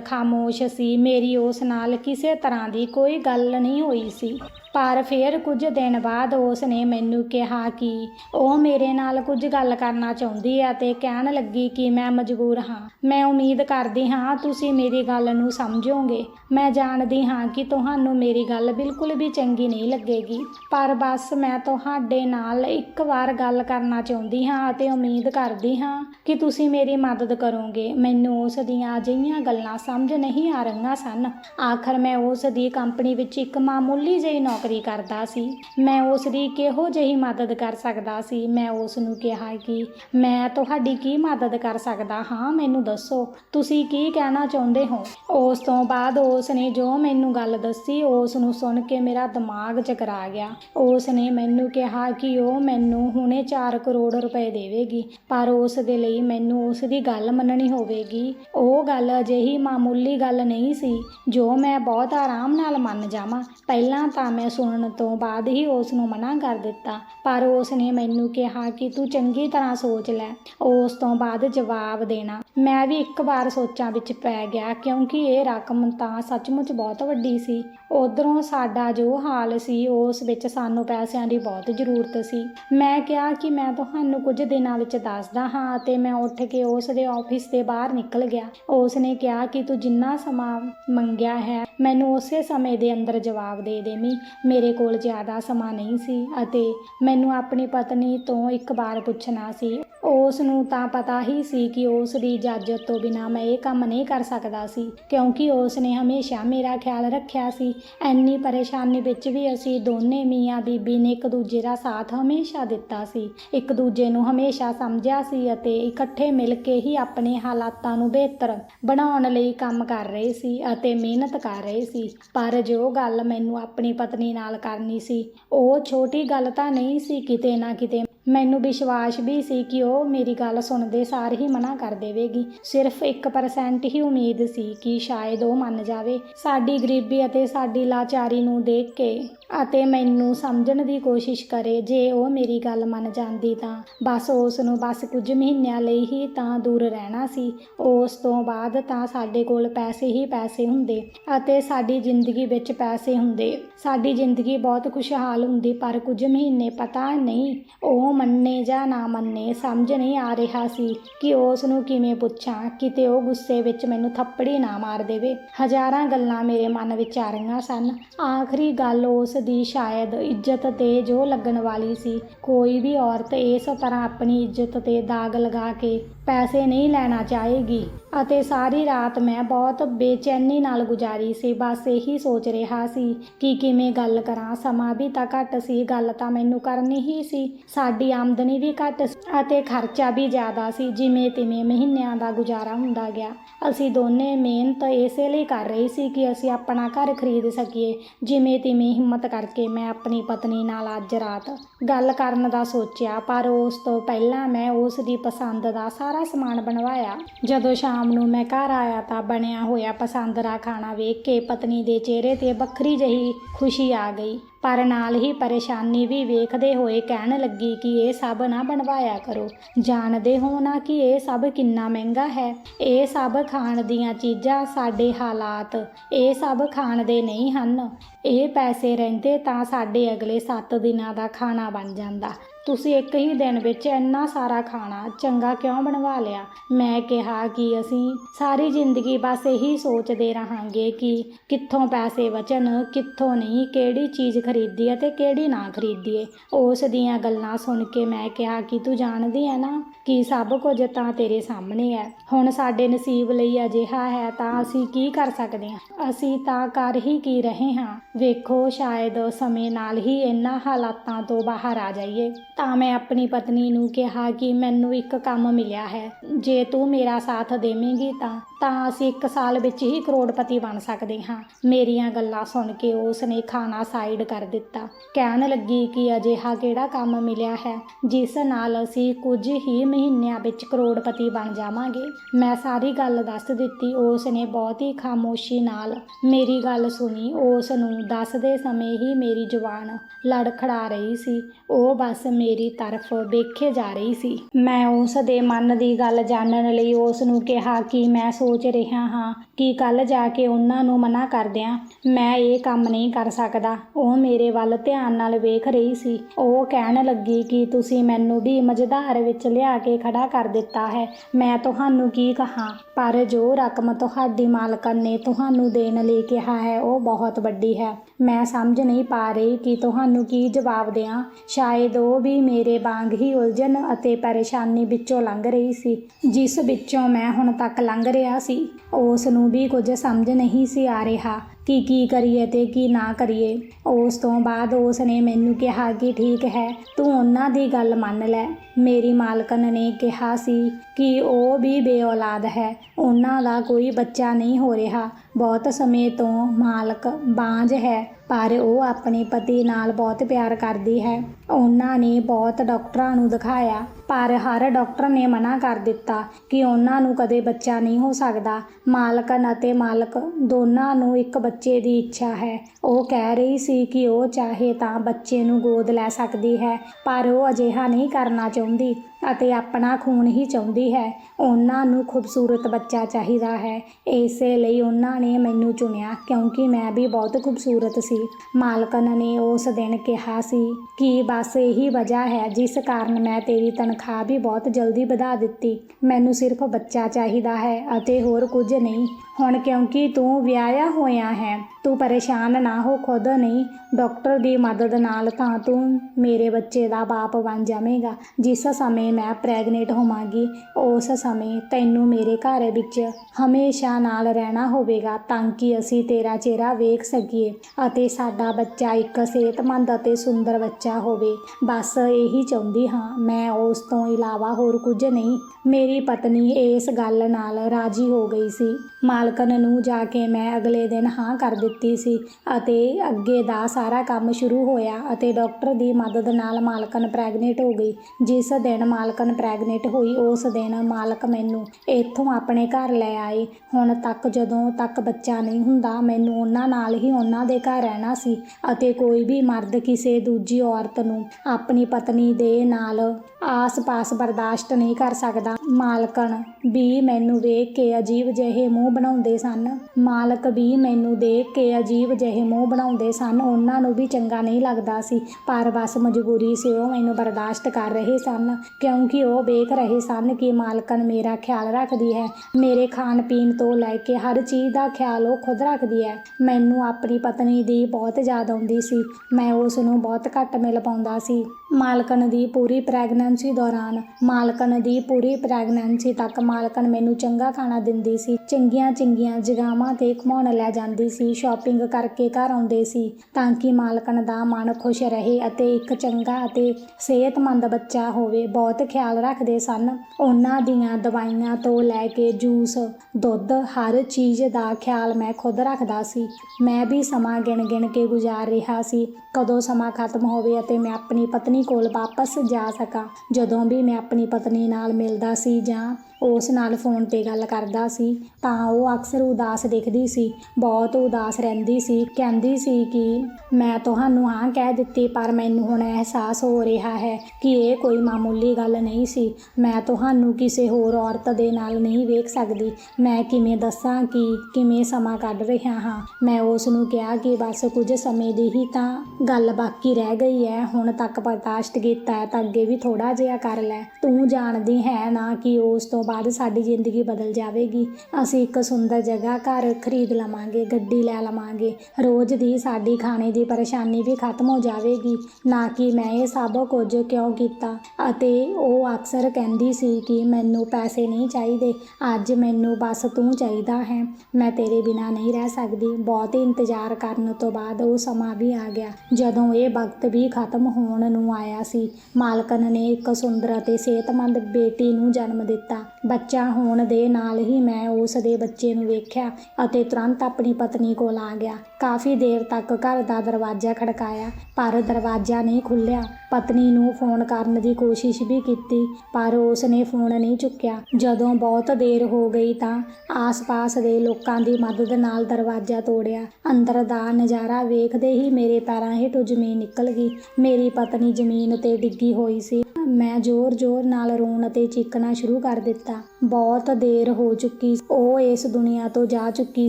ਖਾਮੋਸ਼ ਸੀ। ਮੇਰੀ ਉਸ ਨਾਲ ਕਿਸੇ ਤਰ੍ਹਾਂ ਦੀ ਕੋਈ ਗੱਲ ਨਹੀਂ ਹੋਈ ਸੀ। ਪਰ ਫਿਰ ਕੁਝ ਦਿਨ ਬਾਅਦ ਉਸ ਨੇ ਮੈਨੂੰ ਕਿਹਾ ਕਿ ਉਹ ਮੇਰੇ ਨਾਲ ਕੁਝ ਗੱਲ ਕਰਨਾ ਚਾਹੁੰਦੀ ਹੈ ਤੇ ਕਹਿਣ ਲੱਗੀ ਕਿ ਮੈਂ ਮਜਬੂਰ ਹਾਂ। ਮੈਂ ਉਮੀਦ ਕਰਦੀ ਹਾਂ, ਤੁਸੀਂ ਮੇਰੀ ਗੱਲ ਨੂੰ ਸਮਝੋਗੇ, ਮੈਂ ਜਾਣਦੀ ਹਾਂ ਕਿ ਤੁਹਾਨੂੰ ਮੇਰੀ ਗੱਲ ਬਿਲਕੁਲ ਵੀ ਚੰਗੀ ਨਹੀਂ ਲੱਗੇਗੀ, ਪਰ ਬਸ ਮੈਂ ਤੁਹਾਡੇ ਨਾਲ ਇੱਕ ਵਾਰ ਗੱਲ ਕਰਨਾ ਚਾਹੁੰਦੀ ਹਾਂ ਅਤੇ ਉਮੀਦ ਕਰਦੀ ਹਾਂ ਕਿ ਤੁਸੀਂ ਮੇਰੀ ਮਦਦ ਕਰੋਗੇ। ਮੈਨੂੰ ਉਸ ਦੀਆਂ ਅਜਿਹੀਆਂ ਗੱਲਾਂ ਸਮਝ ਨਹੀਂ ਆ ਰਹੀਆਂ ਸਨ। ਆਖਰ ਮੈਂ ਉਸ ਦੀ ਕੰਪਨੀ ਵਿੱਚ ਇੱਕ ਮਾਮੂਲੀ ਜਿਹੀ ਨੌਕਰੀ ਕਰਦਾ ਸੀ। ਮੈਂ ਉਸ ਦੀ ਕਿਹੋ ਜਿਹੀ ਮਦਦ ਕਰ ਸਕਦਾ ਸੀ? ਮੈਂ ਉਸ ਨੂੰ ਕਿਹਾ ਕਿ ਮੈਂ ਤੁਹਾਡੀ ਕੀ ਮਦਦ ਕਰ ਸਕਦਾ ਹਾਂ? ਮੈਨੂੰ ਦੱਸੋ। ਤੁਸੀਂ ਕੀ ਕਹਿਣਾ ਚਾਹੁੰਦੇ ਹੋ? ਉਸ ਤੋਂ ਬਾਅਦ ਉਸ ਨੇ ਜੋ ਮੈਨੂੰ ਗੱਲ ਦੱਸੀ, ਉਸ ਨੂੰ ਸੁਣ ਕੇ ਮੇਰਾ ਦਿਮਾਗ ਚਕਰਾ ਗਿਆ। ਉਸ ਨੇ ਮੈਨੂੰ ਕਿਹਾ ਕਿ ਉਹ ਮੈਨੂੰ ਹੁਣੇ 4 ਕਰੋੜ ਰੁਪਏ ਦੇਵੇਗੀ, ਪਰ ਉਸ ਦੇ ਲਈ ਮੈਨੂੰ ਉਸ ਦੀ ਗੱਲ ਮੰਨਣੀ ਹੋਵੇਗੀ। ਉਹ ਗੱਲ ਅਜਿਹੀ ਮਾਮੂਲੀ ਗੱਲ ਨਹੀਂ ਸੀ, ਜੋ ਮੈਂ ਬਹੁਤ ਆਰਾਮ ਨਾਲ ਮੰਨ ਜਾਵਾਂ। ਪਹਿਲਾਂ ਤਾਂ ਮੈਂ ਸੁਣਨ ਤੋਂ ਬਾਅਦ ਹੀ ਉਸ ਨੂੰ ਮਨਾ ਕਰ ਦਿੱਤਾ, ਪਰ ਉਸ ਨੇ ਮੈਨੂੰ ਕਿਹਾ ਕਿ ਤੂੰ ਚੰਗੀ ਤਰ੍ਹਾਂ ਸੋਚ ਲੈ। ਉਸ ਤੋਂ ਬਾਅਦ ਜਵਾਬ ਦੇਣਾ। ਮੈਂ ਵੀ ਇੱਕ ਵਾਰ ਸੋਚਾਂ ਵਿੱਚ ਪੈ ਗਿਆ ਕਿ ਕਿਉਂਕਿ ਇਹ ਰਕਮ ਤਾਂ ਸੱਚਮੁੱਚ ਬਹੁਤ ਵੱਡੀ ਸੀ। ਉਧਰੋਂ ਸਾਡਾ ਜੋ ਹਾਲ ਸੀ, ਉਸ ਵਿੱਚ ਸਾਨੂੰ ਪੈਸਿਆਂ ਦੀ ਬਹੁਤ ਜ਼ਰੂਰਤ ਸੀ। ਮੈਂ ਕਿਹਾ ਕਿ ਮੈਂ ਤੁਹਾਨੂੰ ਕੁਝ ਦਿਨਾਂ ਵਿੱਚ ਦੱਸਦਾ ਹਾਂ ਅਤੇ ਮੈਂ ਉੱਠ ਕੇ ਉਸ ਦੇ ਆਫਿਸ ਦੇ ਬਾਹਰ ਨਿਕਲ ਗਿਆ। ਉਸ ਨੇ ਕਿਹਾ ਕਿ ਤੂੰ ਜਿੰਨਾ ਸਮਾਂ ਮੰਗਿਆ ਹੈ, ਮੈਨੂੰ ਉਸੇ ਸਮੇਂ ਦੇ ਅੰਦਰ ਜਵਾਬ ਦੇ ਦੇਵੀਂ। ਮੇਰੇ ਕੋਲ ਜ਼ਿਆਦਾ ਸਮਾਂ ਨਹੀਂ ਸੀ ਅਤੇ ਮੈਨੂੰ ਆਪਣੀ ਪਤਨੀ ਤੋਂ ਇੱਕ ਵਾਰ ਪੁੱਛਣਾ ਸੀ। ਉਸ ਨੂੰ ਤਾਂ ਪਤਾ ਹੀ ਸੀ ਕਿ ਉਸ ਦੀ ਇਜਾਜ਼ਤ ਤੋਂ ਬਿਨਾ ਮੈਂ ਇਹ ਕੰਮ ਨਹੀਂ ਕਰ ਸਕਦਾ ਸੀ, ਕਿਉਂਕਿ ਉਸ ਨੇ ਹਮੇਸ਼ਾ ਮੇਰਾ ਖਿਆਲ ਰੱਖਿਆ ਸੀ। ਐਨੀ ਪਰੇਸ਼ਾਨੀ ਵਿੱਚ ਵੀ ਅਸੀਂ ਦੋਨੇ ਮੀਆਂ ਬੀਬੀ ਨੇ ਇੱਕ ਦੂਜੇ ਦਾ ਸਾਥ ਹਮੇਸ਼ਾ ਦਿੱਤਾ ਸੀ। ਇੱਕ ਦੂਜੇ ਨੂੰ ਹਮੇਸ਼ਾ ਸਮਝਿਆ ਸੀ ਅਤੇ ਇਕੱਠੇ ਮਿਲ ਕੇ ਹੀ ਆਪਣੇ ਹਾਲਾਤਾਂ ਨੂੰ ਬਿਹਤਰ ਬਣਾਉਣ ਲਈ ਕੰਮ ਕਰ ਰਹੇ ਸੀ ਅਤੇ ਮਿਹਨਤ ਕਰ ਰਹੇ ਸੀ। ਪਰ ਜੋ ਗੱਲ ਮੈਨੂੰ ਆਪਣੀ ਪਤਨੀ ਨਾਲ ਕਰਨੀ ਸੀ, ਉਹ ਛੋਟੀ ਗੱਲ ਤਾਂ ਨਹੀਂ ਸੀ ਕਿਤੇ ਨਾ ਕਿਤੇ ਮੈਨੂੰ ਵਿਸ਼ਵਾਸ ਵੀ ਸੀ ਕਿ ਉਹ ਮੇਰੀ ਗੱਲ ਸੁਣਦੇ ਸਾਰ ਹੀ ਮਨਾ ਕਰ ਦੇਵੇਗੀ। ਸਿਰਫ 1% ਹੀ ਉਮੀਦ ਸੀ ਕਿ ਸ਼ਾਇਦ ਉਹ ਮੰਨ ਜਾਵੇ। ਸਾਡੀ ਗਰੀਬੀ ਅਤੇ ਸਾਡੀ ਲਾਚਾਰੀ ਨੂੰ ਦੇਖ ਕੇ ਅਤੇ ਮੈਨੂੰ ਸਮਝਣ ਦੀ ਕੋਸ਼ਿਸ਼ ਕਰੇ ਜੇ ਉਹ ਮੇਰੀ ਗੱਲ ਮੰਨ ਜਾਂਦੀ ਤਾਂ। ਬਸ ਉਸ ਨੂੰ ਬਸ ਕੁਝ ਮਹੀਨਿਆਂ ਲਈ ਹੀ ਤਾਂ ਦੂਰ ਰਹਿਣਾ ਸੀ। ਉਸ ਤੋਂ ਬਾਅਦ ਤਾਂ ਸਾਡੇ ਕੋਲ ਪੈਸੇ ਹੀ ਪੈਸੇ ਹੁੰਦੇ ਅਤੇ ਸਾਡੀ ਜ਼ਿੰਦਗੀ ਵਿੱਚ ਪੈਸੇ ਹੁੰਦੇ। ਸਾਡੀ ਜ਼ਿੰਦਗੀ ਬਹੁਤ ਖੁਸ਼ਹਾਲ ਹੁੰਦੀ ਪਰ ਕੁਝ ਮਹੀਨੇ ਪਤਾ ਨਹੀਂ ਉਹ ਮੰਨੇ ਜਾਂ ਨਾ ਮੰਨੇ, ਸਮਝ ਨਹੀਂ ਆ ਰਿਹਾ ਸੀ ਕਿ ਉਸ ਨੂੰ ਕਿਵੇਂ ਪੁੱਛਾਂ ਕਿਤੇ ਉਹ ਗੁੱਸੇ ਵਿੱਚ ਮੈਨੂੰ ਥੱਪੜੀ ਨਾ ਮਾਰ ਦੇਵੇ। ਹਜ਼ਾਰਾਂ ਗੱਲਾਂ ਮੇਰੇ ਮਨ ਵਿੱਚ ਆ ਰਹੀਆਂ ਸਨ। ਆਖਰੀ ਗੱਲ ਉਸ ਦੀ ਸ਼ਾਇਦ ਇੱਜ਼ਤ ਤੇ ਜੋ ਲੱਗਣ ਵਾਲੀ ਸੀ। ਕੋਈ ਵੀ ਔਰਤ ਇਸ ਤਰ੍ਹਾਂ ਆਪਣੀ ਇੱਜ਼ਤ ਤੇ ਦਾਗ ਲਗਾ ਕੇ ਪੈਸੇ ਨਹੀਂ ਲੈਣਾ ਚਾਹੇਗੀ। ਅਤੇ ਸਾਰੀ ਰਾਤ ਮੈਂ ਬਹੁਤ ਬੇਚੈਨੀ ਨਾਲ ਗੁਜ਼ਾਰੀ ਸੀ। ਬਸ ਇਹੀ ਸੋਚ ਰਿਹਾ ਸੀ ਕਿ ਕਿਵੇਂ ਗੱਲ ਕਰਾਂ। ਸਮਾਂ ਵੀ ਤਾਂ ਘੱਟ ਸੀ। ਗੱਲ ਤਾਂ ਮੈਨੂੰ ਕਰਨੀ ਹੀ ਸੀ। ਸਾਡੀ ਆਮਦਨੀ ਵੀ ਘੱਟ ਸੀ ਅਤੇ ਖਰਚਾ ਵੀ ਜ਼ਿਆਦਾ ਸੀ, ਜਿਵੇਂ ਤਿਵੇਂ ਮਹੀਨਿਆਂ ਦਾ ਗੁਜ਼ਾਰਾ ਹੁੰਦਾ ਗਿਆ। ਅਸੀਂ ਦੋਨੇ ਮਿਹਨਤ ਇਸੇ ਲਈ ਕਰ ਰਹੀ ਸੀ ਕਿ ਅਸੀਂ ਆਪਣਾ ਘਰ ਖਰੀਦ ਸਕੀਏ, ਜਿਵੇਂ ਤਿਵੇਂ ਹਿੰਮਤ ਕਰਕੇ ਮੈਂ ਆਪਣੀ ਪਤਨੀ ਨਾਲ ਅੱਜ ਰਾਤ ਗੱਲ ਕਰਨ ਦਾ ਸੋਚਿਆ, ਪਰ ਉਸ ਤੋਂ ਪਹਿਲਾਂ ਮੈਂ ਉਸ ਦੀ ਪਸੰਦ ਦਾ ਸਾਰਾ ਸਮਾਨ ਬਣਵਾਇਆ। ਜਦੋਂ ਸ਼ਾਮ ਨੂੰ ਮੈਂ ਘਰ ਆਇਆ ਤਾਂ ਬਣਿਆ ਹੋਇਆ ਪਸੰਦ ਦਾ ਖਾਣਾ ਵੇਖ ਕੇ ਪਤਨੀ ਦੇ ਚਿਹਰੇ ਤੇ ਵੱਖਰੀ ਜਿਹੀ ਖੁਸ਼ੀ ਆ ਗਈ। ਪਰ ਨਾਲ ਹੀ ਪਰੇਸ਼ਾਨੀ ਵੀ ਵੇਖਦੇ ਹੋਏ ਕਹਿਣ ਲੱਗੀ ਕਿ ਇਹ ਸਭ ਨਾ ਬਣਵਾਇਆ ਕਰੋ। ਜਾਣਦੇ ਹੋ ਨਾ ਕਿ ਇਹ ਸਭ ਕਿੰਨਾ ਮਹਿੰਗਾ ਹੈ? ਇਹ ਸਭ ਖਾਣ ਦੀਆਂ ਚੀਜ਼ਾਂ ਸਾਡੇ ਹਾਲਾਤ, ਇਹ ਸਭ ਖਾਣ ਦੇ ਨਹੀਂ ਹਨ। ਇਹ ਪੈਸੇ ਰਹਿੰਦੇ ਤਾਂ ਸਾਡੇ ਅਗਲੇ 7 ਦਿਨਾਂ ਦਾ ਖਾਣਾ ਬਣ ਜਾਂਦਾ। ਤੁਸੀਂ ਇੱਕ ਹੀ ਦਿਨ ਵਿੱਚ ਇੰਨਾ ਸਾਰਾ ਖਾਣਾ ਚੰਗਾ ਕਿਉਂ ਬਣਵਾ ਲਿਆ? ਮੈਂ ਕਿਹਾ ਕਿ ਅਸੀਂ ਸਾਰੀ ਜ਼ਿੰਦਗੀ ਬਸ ਇਹੀ ਸੋਚਦੇ ਰਹਾਂਗੇ ਕਿ ਕਿੱਥੋਂ ਪੈਸੇ ਬਚਣ, ਕਿੱਥੋਂ ਨਹੀਂ, ਕਿਹੜੀ ਚੀਜ਼ ਖਰੀਦੀਏ ਤੇ ਕਿਹੜੀ ਨਾ ਖਰੀਦੀਏ। ਉਸ ਦੀਆਂ ਗੱਲਾਂ ਸੁਣ ਕੇ ਮੈਂ ਕਿਹਾ ਕਿ ਤੂੰ ਜਾਣਦੀ ਹੈ ਨਾ ਕਿ ਸਭ ਕੁਝ ਤਾਂ ਤੇਰੇ ਸਾਹਮਣੇ ਹੈ ਹੁਣ ਸਾਡੇ ਨਸੀਬ ਲਈ ਅਜਿਹਾ ਹੈ ਤਾਂ ਅਸੀਂ ਕੀ ਕਰ ਸਕਦੇ ਹਾਂ? ਅਸੀਂ ਤਾਂ ਕਰ ਹੀ ਕੀ ਰਹੇ ਹਾਂ? ਵੇਖੋ, ਸ਼ਾਇਦ ਸਮੇਂ ਨਾਲ ਹੀ ਇਹਨਾਂ ਹਾਲਾਤਾਂ ਤੋਂ ਬਾਹਰ ਆ ਜਾਈਏ। ਤਾਂ ਮੈਂ ਆਪਣੀ ਪਤਨੀ ਨੂੰ ਕਿਹਾ ਕਿ ਮੈਨੂੰ ਇੱਕ ਕੰਮ ਮਿਲਿਆ ਹੈ। ਜੇ ਤੂੰ ਮੇਰਾ ਸਾਥ ਦੇਵੇਂਗੀ ਤਾਂ ਤਾਂ ਅਸੀਂ ਇੱਕ ਸਾਲ ਵਿੱਚ ਹੀ ਕਰੋੜਪਤੀ ਬਣ ਸਕਦੇ ਹਾਂ। ਮੇਰੀਆਂ ਗੱਲਾਂ ਸੁਣ ਕੇ ਉਸ ਨੇ ਖਾਣਾ ਸਾਈਡ ਕਰ ਦਿੱਤਾ। ਕਹਿਣ ਲੱਗੀ ਕਿ ਅਜਿਹਾ ਕਿਹੜਾ ਕੰਮ ਮਿਲਿਆ ਹੈ, ਜਿਸ ਨਾਲ ਅਸੀਂ ਕੁਝ ਹੀ ਮਹੀਨਿਆਂ ਵਿੱਚ ਕਰੋੜਪਤੀ ਬਣ ਜਾਵਾਂਗੇ। ਮੈਂ ਸਾਰੀ ਗੱਲ ਦੱਸ ਦਿੱਤੀ। ਉਸ ਨੇ ਬਹੁਤ ਹੀ ਖਾਮੋਸ਼ੀ ਨਾਲ ਮੇਰੀ ਗੱਲ ਸੁਣੀ। ਉਸ ਨੂੰ ਦੱਸਦੇ ਸਮੇਂ ਹੀ ਮੇਰੀ ਜ਼ੁਬਾਨ ਲੜਖੜਾ ਰਹੀ ਸੀ। ਉਹ ਬਸ ਮੇਰੀ ਤਰਫ ਵੇਖੇ ਜਾ ਰਹੀ ਸੀ। ਮੈਂ ਉਸ ਦੇ ਮਨ ਦੀ ਗੱਲ ਜਾਣਨ ਲਈ ਉਸ ਨੂੰ ਕਿਹਾ ਕਿ ਮੈਂ ਸੋਚ ਰਿਹਾ ਹਾਂ ਕਿ ਕੱਲ ਜਾ ਕੇ ਉਹਨਾਂ ਨੂੰ ਮਨਾ ਕਰ ਦਿਆਂ। ਮੈਂ ਇਹ ਕੰਮ ਨਹੀਂ ਕਰ ਸਕਦਾ। ਉਹ ਮੇਰੇ ਵੱਲ ਧਿਆਨ ਨਾਲ ਵੇਖ ਰਹੀ ਸੀ। ਉਹ ਕਹਿਣ ਲੱਗੀ ਕਿ ਤੁਸੀਂ ਮੈਨੂੰ ਵੀ ਮਜ਼ਦਾਰ ਵਿੱਚ ਲਿਆ ਕੇ ਖੜਾ ਕਰ ਦਿੱਤਾ ਹੈ। ਮੈਂ ਤੁਹਾਨੂੰ ਕੀ ਕਹਾਂ? ਪਰ ਜੋ ਰਕਮ ਤੁਹਾਡੀ ਮਾਲਕਨ ਨੇ ਤੁਹਾਨੂੰ ਦੇਣ ਲਈ ਕਿਹਾ ਹੈ, ਉਹ ਬਹੁਤ ਵੱਡੀ ਹੈ। ਮੈਂ ਸਮਝ ਨਹੀਂ ਪਾ ਰਹੀ ਕਿ ਤੁਹਾਨੂੰ ਕੀ ਜਵਾਬ ਦਿਆਂ। ਸ਼ਾਇਦ ਉਹ ਵੀ ਮੇਰੇ ਵਾਂਗ ਹੀ ਉਲਝਣ ਅਤੇ ਪਰੇਸ਼ਾਨੀ ਵਿੱਚੋਂ ਲੰਘ ਰਹੀ ਸੀ, ਜਿਸ ਵਿੱਚੋਂ ਮੈਂ ਹੁਣ ਤੱਕ ਲੰਘ ਰਿਹਾ ਸੀ। ਉਸ ਨੂੰ ਵੀ ਕੁਝ ਸਮਝ ਨਹੀਂ ਸੀ ਆ ਰਿਹਾ। ਕਿ ਕੀ ਕਰੀਏ ਤੇ ਕੀ ਨਾ ਕਰੀਏ। ਉਸ ਤੋਂ ਬਾਅਦ ਉਸ ਨੇ ਮੈਨੂੰ ਕਿਹਾ ਕਿ ਠੀਕ ਹੈ, ਤੂੰ ਉਹਨਾਂ ਦੀ ਗੱਲ ਮੰਨ ਲੈ। ਮੇਰੀ ਮਾਲਕਨ ਨੇ ਕਿਹਾ ਸੀ ਕਿ ਉਹ ਵੀ ਬੇਔਲਾਦ ਹੈ, ਉਹਨਾਂ ਦਾ ਕੋਈ ਬੱਚਾ ਨਹੀਂ ਹੋ ਰਿਹਾ। ਬਹੁਤ ਸਮੇਂ ਤੋਂ ਮਾਲਕ ਬਾਂਝ ਹੈ, ਪਰ ਉਹ ਆਪਣੇ ਪਤੀ ਨਾਲ ਬਹੁਤ ਪਿਆਰ ਕਰਦੀ ਹੈ। ਉਹਨਾਂ ਨੇ ਬਹੁਤ ਡਾਕਟਰਾਂ ਨੂੰ ਦਿਖਾਇਆ। ਪਰ ਹਰ ਡਾਕਟਰ ਨੇ ਮਨਾ ਕਰ ਦਿੱਤਾ ਕਿ ਉਹਨਾਂ ਨੂੰ ਕਦੇ ਬੱਚਾ ਨਹੀਂ ਹੋ ਸਕਦਾ। ਮਾਲਕਨ ਅਤੇ ਮਾਲਕ ਦੋਨਾਂ ਨੂੰ ਇੱਕ ਬੱਚੇ ਦੀ ਇੱਛਾ ਹੈ। ਉਹ ਕਹਿ ਰਹੀ ਸੀ ਕਿ ਉਹ ਚਾਹੇ ਤਾਂ ਬੱਚੇ ਨੂੰ ਗੋਦ ਲੈ ਸਕਦੀ ਹੈ, ਪਰ ਉਹ ਅਜਿਹਾ ਨਹੀਂ ਕਰਨਾ ਚਾਹੁੰਦੀ ਅਤੇ ਆਪਣਾ ਖੂਨ ਹੀ ਚਾਹੁੰਦੀ ਹੈ। ਉਹਨਾਂ ਨੂੰ ਖੂਬਸੂਰਤ ਬੱਚਾ ਚਾਹੀਦਾ ਹੈ। ਇਸੇ ਲਈ ਉਹਨਾਂ ਨੇ ਮੈਨੂੰ ਚੁਣਿਆ ਕਿਉਂਕਿ ਮੈਂ ਵੀ ਬਹੁਤ ਖੂਬਸੂਰਤ ਸੀ। ਮਾਲਕਨ ਨੇ ਉਸ ਦਿਨ ਕਿਹਾ ਸੀ ਕਿ ਬਸ ਇਹੀ ਵਜ੍ਹਾ ਹੈ ਜਿਸ ਕਾਰਨ ਮੈਂ ਤੇਰੀ ਤਨਖਾਹ ਵੀ ਬਹੁਤ ਜਲਦੀ ਵਧਾ ਦਿੱਤੀ। ਮੈਨੂੰ ਸਿਰਫ ਬੱਚਾ ਚਾਹੀਦਾ ਹੈ ਅਤੇ ਹੋਰ ਕੁਝ ਨਹੀਂ। ਹੁਣ ਕਿਉਂਕਿ ਤੂੰ ਵਿਆਹਿਆ ਹੋਇਆ ਹੈ, ਤੂੰ ਪਰੇਸ਼ਾਨ ਨਾ ਹੋ ਖੁਦ, ਨਹੀਂ। ਡਾਕਟਰ ਦੀ ਮਦਦ ਨਾਲ ਤਾਂ ਤੂੰ ਮੇਰੇ ਬੱਚੇ ਦਾ ਬਾਪ ਬਣ ਜਾਵੇਂਗਾ। ਜਿਸ ਸਮੇਂ ਮੈਂ ਪ੍ਰੈਗਨੈਂਟ ਹੋਵਾਂਗੀ, ਉਸ ਸਮੇਂ ਤੈਨੂੰ ਮੇਰੇ ਘਰ ਵਿੱਚ ਹਮੇਸ਼ਾ ਨਾਲ ਰਹਿਣਾ ਹੋਵੇਗਾ, ਤਾਂ ਕਿ ਅਸੀਂ ਤੇਰਾ ਚਿਹਰਾ ਵੇਖ ਸਕੀਏ ਅਤੇ ਸਾਡਾ ਬੱਚਾ ਇੱਕ ਸਿਹਤਮੰਦ ਅਤੇ ਸੁੰਦਰ ਬੱਚਾ ਹੋਵੇ। ਬਸ ਇਹੀ ਚਾਹੁੰਦੀ ਹਾਂ, ਮੈਂ ਉਸ ਤੋਂ ਇਲਾਵਾ ਹੋਰ ਕੁਝ ਨਹੀਂ। ਮੇਰੀ ਪਤਨੀ ਇਸ ਗੱਲ ਨਾਲ ਰਾਜੀ ਹੋ ਗਈ ਸੀ। ਮਾਲਕਨ ਨੂੰ ਜਾ ਕੇ ਮੈਂ ਅਗਲੇ ਦਿਨ ਹਾਂ ਕਰ ਦਿੱਤੀ ਸੀ ਅਤੇ ਅੱਗੇ ਦਾ ਸਾਰਾ ਕੰਮ ਸ਼ੁਰੂ ਹੋਇਆ ਅਤੇ ਡਾਕਟਰ ਦੀ ਮਦਦ ਨਾਲ ਮਾਲਕਨ ਪ੍ਰੈਗਨੈਂਟ ਹੋ ਗਈ। ਜਿਸ ਦਿਨ ਮਾਲਕਨ ਪ੍ਰੈਗਨੈਂਟ ਹੋਈ, ਉਸ ਦਿਨ ਮਾਲਕ ਮੈਨੂੰ ਇੱਥੋਂ ਆਪਣੇ ਘਰ ਲੈ ਆਏ। ਹੁਣ ਤੱਕ ਜਦੋਂ ਤੱਕ ਬੱਚਾ ਨਹੀਂ ਹੁੰਦਾ, ਮੈਨੂੰ ਉਹਨਾਂ ਨਾਲ ਹੀ ਉਹਨਾਂ ਦੇ ਘਰ ਰਹਿਣਾ ਸੀ ਅਤੇ ਕੋਈ ਵੀ ਮਰਦ ਕਿਸੇ ਦੂਜੀ ਔਰਤ ਨੂੰ ਆਪਣੀ ਪਤਨੀ ਦੇ ਨਾਲ ਆਸ-ਪਾਸ ਬਰਦਾਸ਼ਤ ਨਹੀਂ ਕਰ ਸਕਦਾ। ਮਾਲਕਨ ਵੀ ਮੈਨੂੰ ਵੇਖ ਕੇ ਅਜੀਬ ਜਿਹੇ ਮੂੰਹ ਬਣਾ ਬਣਾਉਂਦੇ ਸਨ। ਮਾਲਕ ਵੀ ਮੈਨੂੰ ਦੇਖ ਕੇ ਅਜੀਬ ਜਿਹੇ ਮੂੰਹ ਬਣਾਉਂਦੇ ਸਨ। ਉਹਨਾਂ ਨੂੰ ਵੀ ਚੰਗਾ ਨਹੀਂ ਲੱਗਦਾ ਸੀ, ਪਰ ਬਸ ਮਜਬੂਰੀ ਸੀ ਉਹ ਮੈਨੂੰ ਬਰਦਾਸ਼ਤ ਕਰ ਰਹੇ ਸਨ। ਕਿਉਂਕਿ ਉਹ ਵੇਖ ਰਹੇ ਸਨ ਕਿ ਮਾਲਕਨ ਮੇਰਾ ਖਿਆਲ ਰੱਖਦੀ ਹੈ। ਮੇਰੇ ਖਾਣ ਪੀਣ ਤੋਂ ਲੈ ਕੇ ਹਰ ਚੀਜ਼ ਦਾ ਖਿਆਲ ਉਹ ਖੁਦ ਰੱਖਦੀ ਹੈ। ਮੈਨੂੰ ਆਪਣੀ ਪਤਨੀ ਦੀ ਬਹੁਤ ਯਾਦ ਆਉਂਦੀ ਸੀ। ਮੈਂ ਉਸ ਨੂੰ ਬਹੁਤ ਘੱਟ ਮਿਲ ਪਾਉਂਦਾ ਸੀ। ਮਾਲਕਨ ਦੀ ਪੂਰੀ ਪ੍ਰੈਗਨੈਂਸੀ ਦੌਰਾਨ ਮਾਲਕਨ ਦੀ ਪੂਰੀ ਪ੍ਰੈਗਨੈਂਸੀ ਤੱਕ ਮਾਲਕਨ ਮੈਨੂੰ ਚੰਗਾ ਖਾਣਾ ਦਿੰਦੀ ਸੀ। ਚੰਗੀਆਂ ਚੰਗੀਆਂ ਜਗ੍ਹਾਵਾਂ ਤੇ ਘੁਮਾਉਣ ਲੈ ਜਾਂਦੀ ਸੀ ਸ਼ਾਪਿੰਗ ਕਰਕੇ ਘਰ ਆਉਂਦੇ ਸੀ ਤਾਂ ਕਿ ਮਾਲਕਨ ਦਾ ਮਨ ਖੁਸ਼ ਰਹੇ ਅਤੇ ਇੱਕ ਚੰਗਾ ਅਤੇ ਸਿਹਤਮੰਦ ਬੱਚਾ ਹੋਵੇ। ਬਹੁਤ ਖਿਆਲ ਰੱਖਦੇ ਸਨ। ਉਹਨਾਂ ਦੀਆਂ ਦਵਾਈਆਂ ਤੋਂ ਲੈ ਕੇ ਜੂਸ, ਦੁੱਧ, ਹਰ ਚੀਜ਼ ਦਾ ਖਿਆਲ ਮੈਂ ਖੁਦ ਰੱਖਦਾ ਸੀ। ਮੈਂ ਵੀ ਸਮਾਂ ਗਿਣ ਗਿਣ ਕੇ ਗੁਜ਼ਾਰ ਰਿਹਾ ਸੀ। ਕਦੋਂ ਸਮਾਂ ਖਤਮ ਹੋਵੇ ਅਤੇ ਮੈਂ ਆਪਣੀ ਪਤਨੀ ਕੋਲ ਵਾਪਸ ਜਾ ਸਕਾਂ। ਜਦੋਂ ਵੀ ਮੈਂ ਆਪਣੀ ਪਤਨੀ ਨਾਲ ਮਿਲਦਾ ਸੀ ਜਾਂ ਉਸ ਨਾਲ ਫੋਨ ਤੇ ਗੱਲ ਕਰਦਾ ਸੀ, ਤਾਂ ਉਹ ਅਕਸਰ ਉਦਾਸ ਦਿਖਦੀ ਸੀ, ਬਹੁਤ ਉਦਾਸ ਰਹਿੰਦੀ ਸੀ, ਕਹਿੰਦੀ ਸੀ ਕਿ ਮੈਂ ਤੁਹਾਨੂੰ ਹਾਂ ਕਹਿ ਦਿੱਤੀ, ਪਰ ਮੈਨੂੰ ਹੁਣ ਅਹਿਸਾਸ ਹੋ ਰਿਹਾ ਹੈ ਕਿ ਇਹ ਕੋਈ ਮਾਮੂਲੀ ਗੱਲ ਨਹੀਂ ਸੀ। ਮੈਂ ਤੁਹਾਨੂੰ ਕਿਸੇ ਹੋਰ ਔਰਤ ਦੇ ਨਾਲ ਨਹੀਂ ਵੇਖ ਸਕਦੀ। ਮੈਂ ਕਿਵੇਂ ਦੱਸਾਂ ਕਿ ਕਿਵੇਂ ਸਮਾਂ ਕੱਢ ਰਿਹਾ ਹਾਂ? ਮੈਂ ਉਸ ਨੂੰ ਕਿਹਾ ਕਿ ਬਸ ਕੁਝ ਸਮੇਂ ਦੀ ਹੀ ਤਾਂ ਗੱਲ ਬਾਕੀ ਰਹਿ ਗਈ ਹੈ ਹੁਣ ਤੱਕ ਬਰਦਾਸ਼ਤ ਕੀਤਾ ਹੈ ਤਾਂ ਅੱਗੇ ਵੀ ਥੋੜਾ ਜਿਹਾ ਕਰ ਲੈ। ਤੂੰ ਜਾਣਦੀ ਹੈ ਨਾ ਕਿ ਉਸ ਤੋਂ ਬਾਅਦ ਸਾਡੀ ਜ਼ਿੰਦਗੀ ਬਦਲ ਜਾਵੇਗੀ। ਅਸੀਂ ਇੱਕ ਸੁੰਦਰ ਜਗ੍ਹਾ ਘਰ ਖਰੀਦ ਲਵਾਂਗੇ, ਗੱਡੀ ਲੈ ਲਵਾਂਗੇ। ਰੋਜ਼ ਦੀ ਸਾਡੀ ਖਾਣੇ ਦੀ ਪਰੇਸ਼ਾਨੀ ਵੀ ਖਤਮ ਹੋ ਜਾਵੇਗੀ। ਨਾ ਕਿ ਮੈਂ ਇਹ ਸਭ ਕੁਝ ਕਿਉਂ ਕੀਤਾ? ਅਤੇ ਉਹ ਅਕਸਰ ਕਹਿੰਦੀ ਸੀ ਕਿ ਮੈਨੂੰ ਪੈਸੇ ਨਹੀਂ ਚਾਹੀਦੇ। ਅੱਜ ਮੈਨੂੰ ਬਸ ਤੂੰ ਚਾਹੀਦਾ ਹੈ। ਮੈਂ ਤੇਰੇ ਬਿਨਾ ਨਹੀਂ ਰਹਿ ਸਕਦੀ। ਬਹੁਤ ਇੰਤਜ਼ਾਰ ਕਰਨ ਤੋਂ ਬਾਅਦ ਉਹ ਸਮਾਂ ਵੀ ਆ ਗਿਆ। ਜਦੋਂ ਇਹ ਵਕਤ ਵੀ ਖਤਮ ਹੋਣ ਨੂੰ ਆਇਆ ਸੀ, ਮਾਲਕਨ ਨੇ ਇੱਕ ਸੁੰਦਰ ਅਤੇ ਸਿਹਤਮੰਦ ਬੇਟੀ ਨੂੰ ਜਨਮ ਦਿੱਤਾ। ਬੱਚਾ ਹੋਣ ਦੇ ਨਾਲ ਹੀ ਮੈਂ ਉਸ ਦੇ ਬੱਚੇ ਨੂੰ ਵੇਖਿਆ ਅਤੇ ਤੁਰੰਤ ਆਪਣੀ ਪਤਨੀ ਕੋਲ ਆ ਗਿਆ। ਕਾਫੀ ਦੇਰ ਤੱਕ ਘਰ ਦਾ ਦਰਵਾਜ਼ਾ ਖੜਕਾਇਆ, ਪਰ ਦਰਵਾਜ਼ਾ ਨਹੀਂ ਖੁੱਲਿਆ ਪਤਨੀ ਨੂੰ ਫੋਨ ਕਰਨ ਦੀ ਕੋਸ਼ਿਸ਼ ਵੀ ਕੀਤੀ, ਪਰ ਉਸ ਨੇ ਫੋਨ ਨਹੀਂ ਚੁੱਕਿਆ। ਜਦੋਂ ਬਹੁਤ ਦੇਰ ਹੋ ਗਈ ਤਾਂ ਆਸ-ਪਾਸ ਦੇ ਲੋਕਾਂ ਦੀ ਮਦਦ ਨਾਲ ਦਰਵਾਜ਼ਾ ਤੋੜਿਆ। ਅੰਦਰ ਦਾ ਨਜ਼ਾਰਾ ਵੇਖਦੇ ਹੀ ਮੇਰੇ ਪੈਰਾਂ ਹੇਠੋਂ ਜ਼ਮੀਨ ਨਿਕਲ ਗਈ। ਮੇਰੀ ਪਤਨੀ ਜ਼ਮੀਨ ਤੇ ਡਿੱਗੀ ਹੋਈ ਸੀ। ਮੈਂ ਜ਼ੋਰ-ਜ਼ੋਰ ਨਾਲ ਰੋਣ ਅਤੇ ਚੀਕਣਾ ਸ਼ੁਰੂ ਕਰ ਦਿੱਤਾ। ਬਹੁਤ ਦੇਰ ਹੋ ਚੁੱਕੀ ਉਹ ਇਸ ਦੁਨੀਆ ਤੋਂ ਜਾ ਚੁੱਕੀ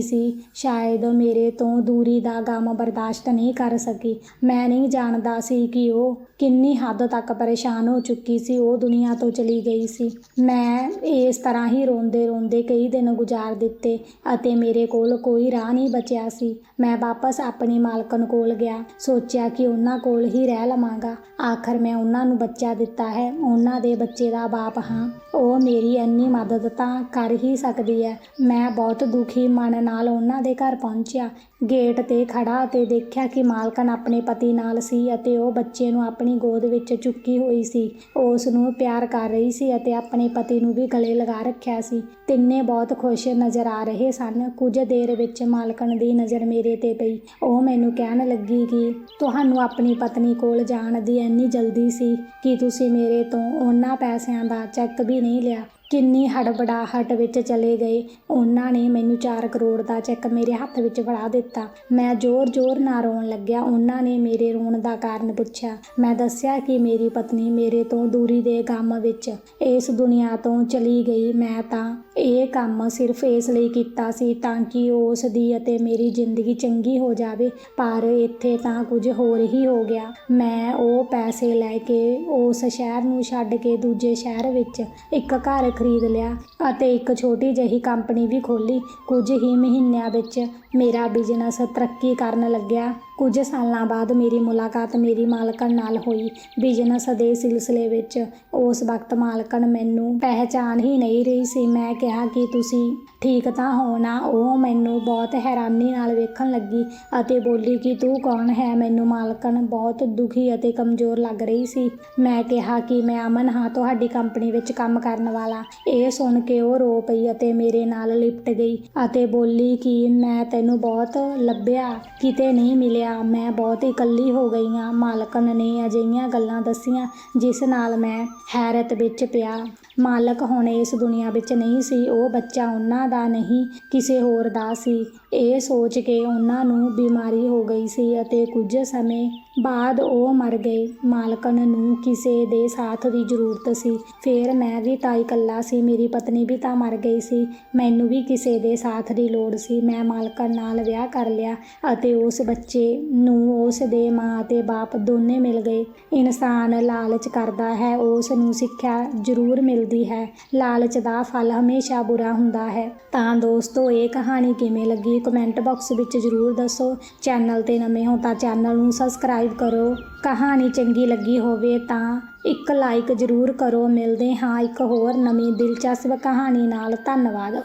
ਸੀ। ਸ਼ਾਇਦ ਮੇਰੇ ਤੋਂ ਦੂਰੀ ਦਾ ਗਮ ਬਰਦਾਸ਼ਤ ਨਹੀਂ ਕਰ ਸਕੀ। ਮੈਂ ਨਹੀਂ ਜਾਣਦਾ ਸੀ ਕਿ ਉਹ ਕਿੰਨੀ ਹੱਦ ਤੱਕ ਪਰੇਸ਼ਾਨ ਹੋ ਚੁੱਕੀ ਸੀ, ਉਹ ਦੁਨੀਆ ਤੋਂ ਚਲੀ ਗਈ ਸੀ। ਮੈਂ ਇਸ ਤਰ੍ਹਾਂ ਹੀ ਰੋਂਦੇ ਰੋਂਦੇ ਕਈ ਦਿਨ ਗੁਜ਼ਾਰ ਦਿੱਤੇ ਅਤੇ ਮੇਰੇ ਕੋਲ ਕੋਈ ਰਾਹ ਨਹੀਂ ਬਚਿਆ ਸੀ। ਮੈਂ ਵਾਪਸ ਆਪਣੀ ਮਾਲਕਨ ਕੋਲ ਗਿਆ, ਸੋਚਿਆ ਕਿ ਉਹਨਾਂ ਕੋਲ ਹੀ ਰਹਿ ਲਵਾਂਗਾ। ਆਖਰ ਮੈਂ ਉਹਨਾਂ ਨੂੰ ਬੱਚਾ ਦਿੱਤਾ ਹੈ, ਉਹਨਾਂ ਦੇ ਬੱਚੇ ਦਾ ਬਾਪ ਹਾਂ। ਉਹ ਮੇਰੀ ਇੰਨੀ ਮਦਦ ਤਾਂ ਕਰ ਹੀ ਸਕਦੀ ਹੈ। ਮੈਂ ਬਹੁਤ ਦੁਖੀ ਮਨ ਨਾਲ ਉਹਨਾਂ ਦੇ ਘਰ ਪਹੁੰਚਿਆ। ਗੇਟ ਤੇ ਖੜਾ ਅਤੇ ਦੇਖਿਆ ਕਿ ਮਾਲਕਨ ਆਪਣੇ ਪਤੀ ਨਾਲ ਸੀ ਅਤੇ ਉਹ ਬੱਚੇ ਨੂੰ ਆਪਣੀ ਗੋਦ ਵਿੱਚ ਚੁੱਕੀ ਹੋਈ ਸੀ। ਉਸ ਨੂੰ ਪਿਆਰ ਕਰ ਰਹੀ ਸੀ ਅਤੇ ਆਪਣੇ ਪਤੀ ਨੂੰ ਵੀ ਗਲੇ ਲਗਾ ਰੱਖਿਆ ਸੀ। ਤਿੰਨੇ ਬਹੁਤ ਖੁਸ਼ ਨਜ਼ਰ ਆ ਰਹੇ ਸਨ। ਕੁਝ ਦੇਰ ਵਿੱਚ ਮਾਲਕਨ ਦੀ ਨਜ਼ਰ ਮੇਰੇ ਤੇ ਪਈ। ਉਹ ਮੈਨੂੰ ਕਹਿਣ ਲੱਗੀ ਕਿ ਤੁਹਾਨੂੰ ਆਪਣੀ ਪਤਨੀ ਕੋਲ ਜਾਣ ਦੀ ਇੰਨੀ ਜਲਦੀ ਸੀ ਕਿ ਤੁਸੀਂ ਮੇਰੇ ਤੋਂ ਉਹਨਾਂ ਪੈਸਿਆਂ ਦਾ ਚੈੱਕ ਵੀ ਨਹੀਂ ਲਿਆ। ਕਿੰਨੀ ਹੜਬੜਾਹਟ ਵਿੱਚ ਚਲੇ ਗਏ। ਉਹਨਾਂ ਨੇ ਮੈਨੂੰ 4 ਕਰੋੜ ਦਾ ਚੈੱਕ ਮੇਰੇ ਹੱਥ ਵਿੱਚ ਫੜਾ ਦਿੱਤਾ। ਮੈਂ ਜ਼ੋਰ-ਜ਼ੋਰ ਨਾਲ ਰੋਣ ਲੱਗਿਆ। ਉਹਨਾਂ ਨੇ ਮੇਰੇ ਰੋਣ ਦਾ ਕਾਰਨ ਪੁੱਛਿਆ। ਮੈਂ ਦੱਸਿਆ ਕਿ ਮੇਰੀ ਪਤਨੀ ਮੇਰੇ ਤੋਂ ਦੂਰੀ ਦੇ ਗਮ ਵਿੱਚ ਇਸ ਦੁਨੀਆ ਤੋਂ ਚਲੀ ਗਈ। ਮੈਂ ਤਾਂ ਇਹ ਕੰਮ ਸਿਰਫ ਇਸ ਲਈ ਕੀਤਾ ਸੀ ਤਾਂ ਕਿ ਉਸ ਦੀ ਅਤੇ ਮੇਰੀ ਜ਼ਿੰਦਗੀ ਚੰਗੀ ਹੋ ਜਾਵੇ, ਪਰ ਇੱਥੇ ਤਾਂ ਕੁਝ ਹੋਰ ਹੀ ਹੋ ਗਿਆ। ਮੈਂ ਉਹ ਪੈਸੇ ਲੈ ਕੇ ਉਸ ਸ਼ਹਿਰ ਨੂੰ ਛੱਡ ਕੇ ਦੂਜੇ ਸ਼ਹਿਰ ਵਿੱਚ ਇੱਕ ਘਰ ਖਰੀਦ ਲਿਆ ਅਤੇ ਇੱਕ ਛੋਟੀ ਜਿਹੀ ਕੰਪਨੀ ਵੀ ਖੋਲੀ ਕੁਝ ਹੀ ਮਹੀਨਿਆਂ ਵਿੱਚ ਮੇਰਾ ਬਿਜ਼ਨਸ ਤਰੱਕੀ ਕਰਨ ਲੱਗਿਆ। ਕੁਝ ਸਾਲਾਂ ਬਾਅਦ ਮੇਰੀ ਮੁਲਾਕਾਤ ਮੇਰੀ ਮਾਲਕਣ ਨਾਲ ਹੋਈ। ਬਿਜ਼ਨਸ ਦੇ ਸਿਲਸਿਲੇ ਵਿੱਚ ਉਸ ਵਕਤ ਮਾਲਕਣ ਮੈਨੂੰ ਪਹਿਚਾਨ ਹੀ ਨਹੀਂ ਰਹੀ ਸੀ। ਮੈਂ ਕਿਹਾ ਕਿ ਤੁਸੀਂ ਠੀਕ ਤਾਂ ਹੋ ਨਾ, ਉਹ ਮੈਨੂੰ ਬਹੁਤ ਹੈਰਾਨੀ ਨਾਲ ਵੇਖਣ ਲੱਗੀ ਅਤੇ ਬੋਲੀ ਕਿ ਤੂੰ ਕੌਣ ਹੈ? ਮੈਨੂੰ ਮਾਲਕਣ ਬਹੁਤ ਦੁਖੀ ਅਤੇ ਕਮਜ਼ੋਰ ਲੱਗ ਰਹੀ ਸੀ। ਮੈਂ ਕਿਹਾ ਕਿ ਮੈਂ ਅਮਨ ਹਾਂ, ਤੁਹਾਡੀ ਕੰਪਨੀ ਵਿੱਚ ਕੰਮ ਕਰਨ ਵਾਲਾ। ਇਹ ਸੁਣ ਕੇ ਉਹ ਰੋ ਪਈ ਅਤੇ ਮੇਰੇ ਨਾਲ ਲਿਪਟ ਗਈ ਅਤੇ ਬੋਲੀ ਕਿ ਮੈਂ ਤੈਨੂੰ ਬਹੁਤ ਲੱਭਿਆ, ਕਿਤੇ ਨਹੀਂ ਮਿਲਿਆ। ਮੈਂ ਬਹੁਤ ਇਕੱਲੀ ਹੋ ਗਈ ਹਾਂ। ਮਾਲਕਣ ਨੇ ਅਜਿਹੀਆਂ ਗੱਲਾਂ ਦੱਸੀਆਂ ਜਿਸ ਨਾਲ ਮੈਂ ਹੈਰਤ ਵਿੱਚ ਪਿਆ। ਮਾਲਕ ਹੁਣ ਇਸ ਦੁਨੀਆ ਵਿੱਚ ਨਹੀਂ ਸੀ, ਉਹ ਬੱਚਾ ਉਹਨਾਂ ਦਾ ਨਹੀਂ, ਕਿਸੇ ਹੋਰ ਦਾ ਸੀ। ਇਹ ਸੋਚ ਕੇ ਉਹਨਾਂ ਨੂੰ ਬਿਮਾਰੀ ਹੋ ਗਈ ਸੀ ਅਤੇ ਕੁਝ ਸਮੇਂ ਬਾਅਦ ਉਹ ਮਰ ਗਏ। ਮਾਲਕਨ ਨੂੰ ਕਿਸੇ ਦੇ ਸਾਥ ਦੀ ਜ਼ਰੂਰਤ ਸੀ। ਫਿਰ ਮੈਂ ਵੀ ਤਾਂ ਇਕੱਲਾ ਸੀ, ਮੇਰੀ ਪਤਨੀ ਵੀ ਤਾਂ ਮਰ ਗਈ ਸੀ। ਮੈਨੂੰ ਵੀ ਕਿਸੇ ਦੇ ਸਾਥ ਦੀ ਲੋੜ ਸੀ। ਮੈਂ ਮਾਲਕਨ ਨਾਲ ਵਿਆਹ ਕਰ ਲਿਆ ਅਤੇ ਉਸ ਬੱਚੇ ਨੂੰ ਉਸ ਦੇ ਮਾਂ ਅਤੇ ਬਾਪ ਦੋਨੇ ਮਿਲ ਗਏ। ਇਨਸਾਨ ਲਾਲਚ ਕਰਦਾ ਹੈ, ਉਸ ਨੂੰ ਸਿੱਖਿਆ ਜ਼ਰੂਰ ਮਿਲਦੀ ਹੈ। ਲਾਲਚ ਦਾ ਫਲ ਹਮੇਸ਼ਾ ਬੁਰਾ ਹੁੰਦਾ ਹੈ। ਤਾਂ ਦੋਸਤੋ, ਇਹ ਕਹਾਣੀ ਕਿਵੇਂ ਲੱਗੀ? ਕਮੈਂਟ ਬਾਕਸ ਵਿੱਚ ਜ਼ਰੂਰ ਦੱਸੋ। ਚੈਨਲ ਤੇ ਨਵੇਂ ਹੋ ਤਾਂ ਚੈਨਲ ਨੂੰ ਸਬਸਕ੍ਰਾਈਬ ਕਰੋ। ਕਹਾਣੀ ਚੰਗੀ ਲੱਗੀ ਹੋਵੇ ਤਾਂ ਇੱਕ ਲਾਈਕ ਜ਼ਰੂਰ ਕਰੋ। ਮਿਲਦੇ ਹਾਂ ਇੱਕ ਹੋਰ ਨਵੀਂ ਦਿਲਚਸਪ ਕਹਾਣੀ ਨਾਲ। ਧੰਨਵਾਦ।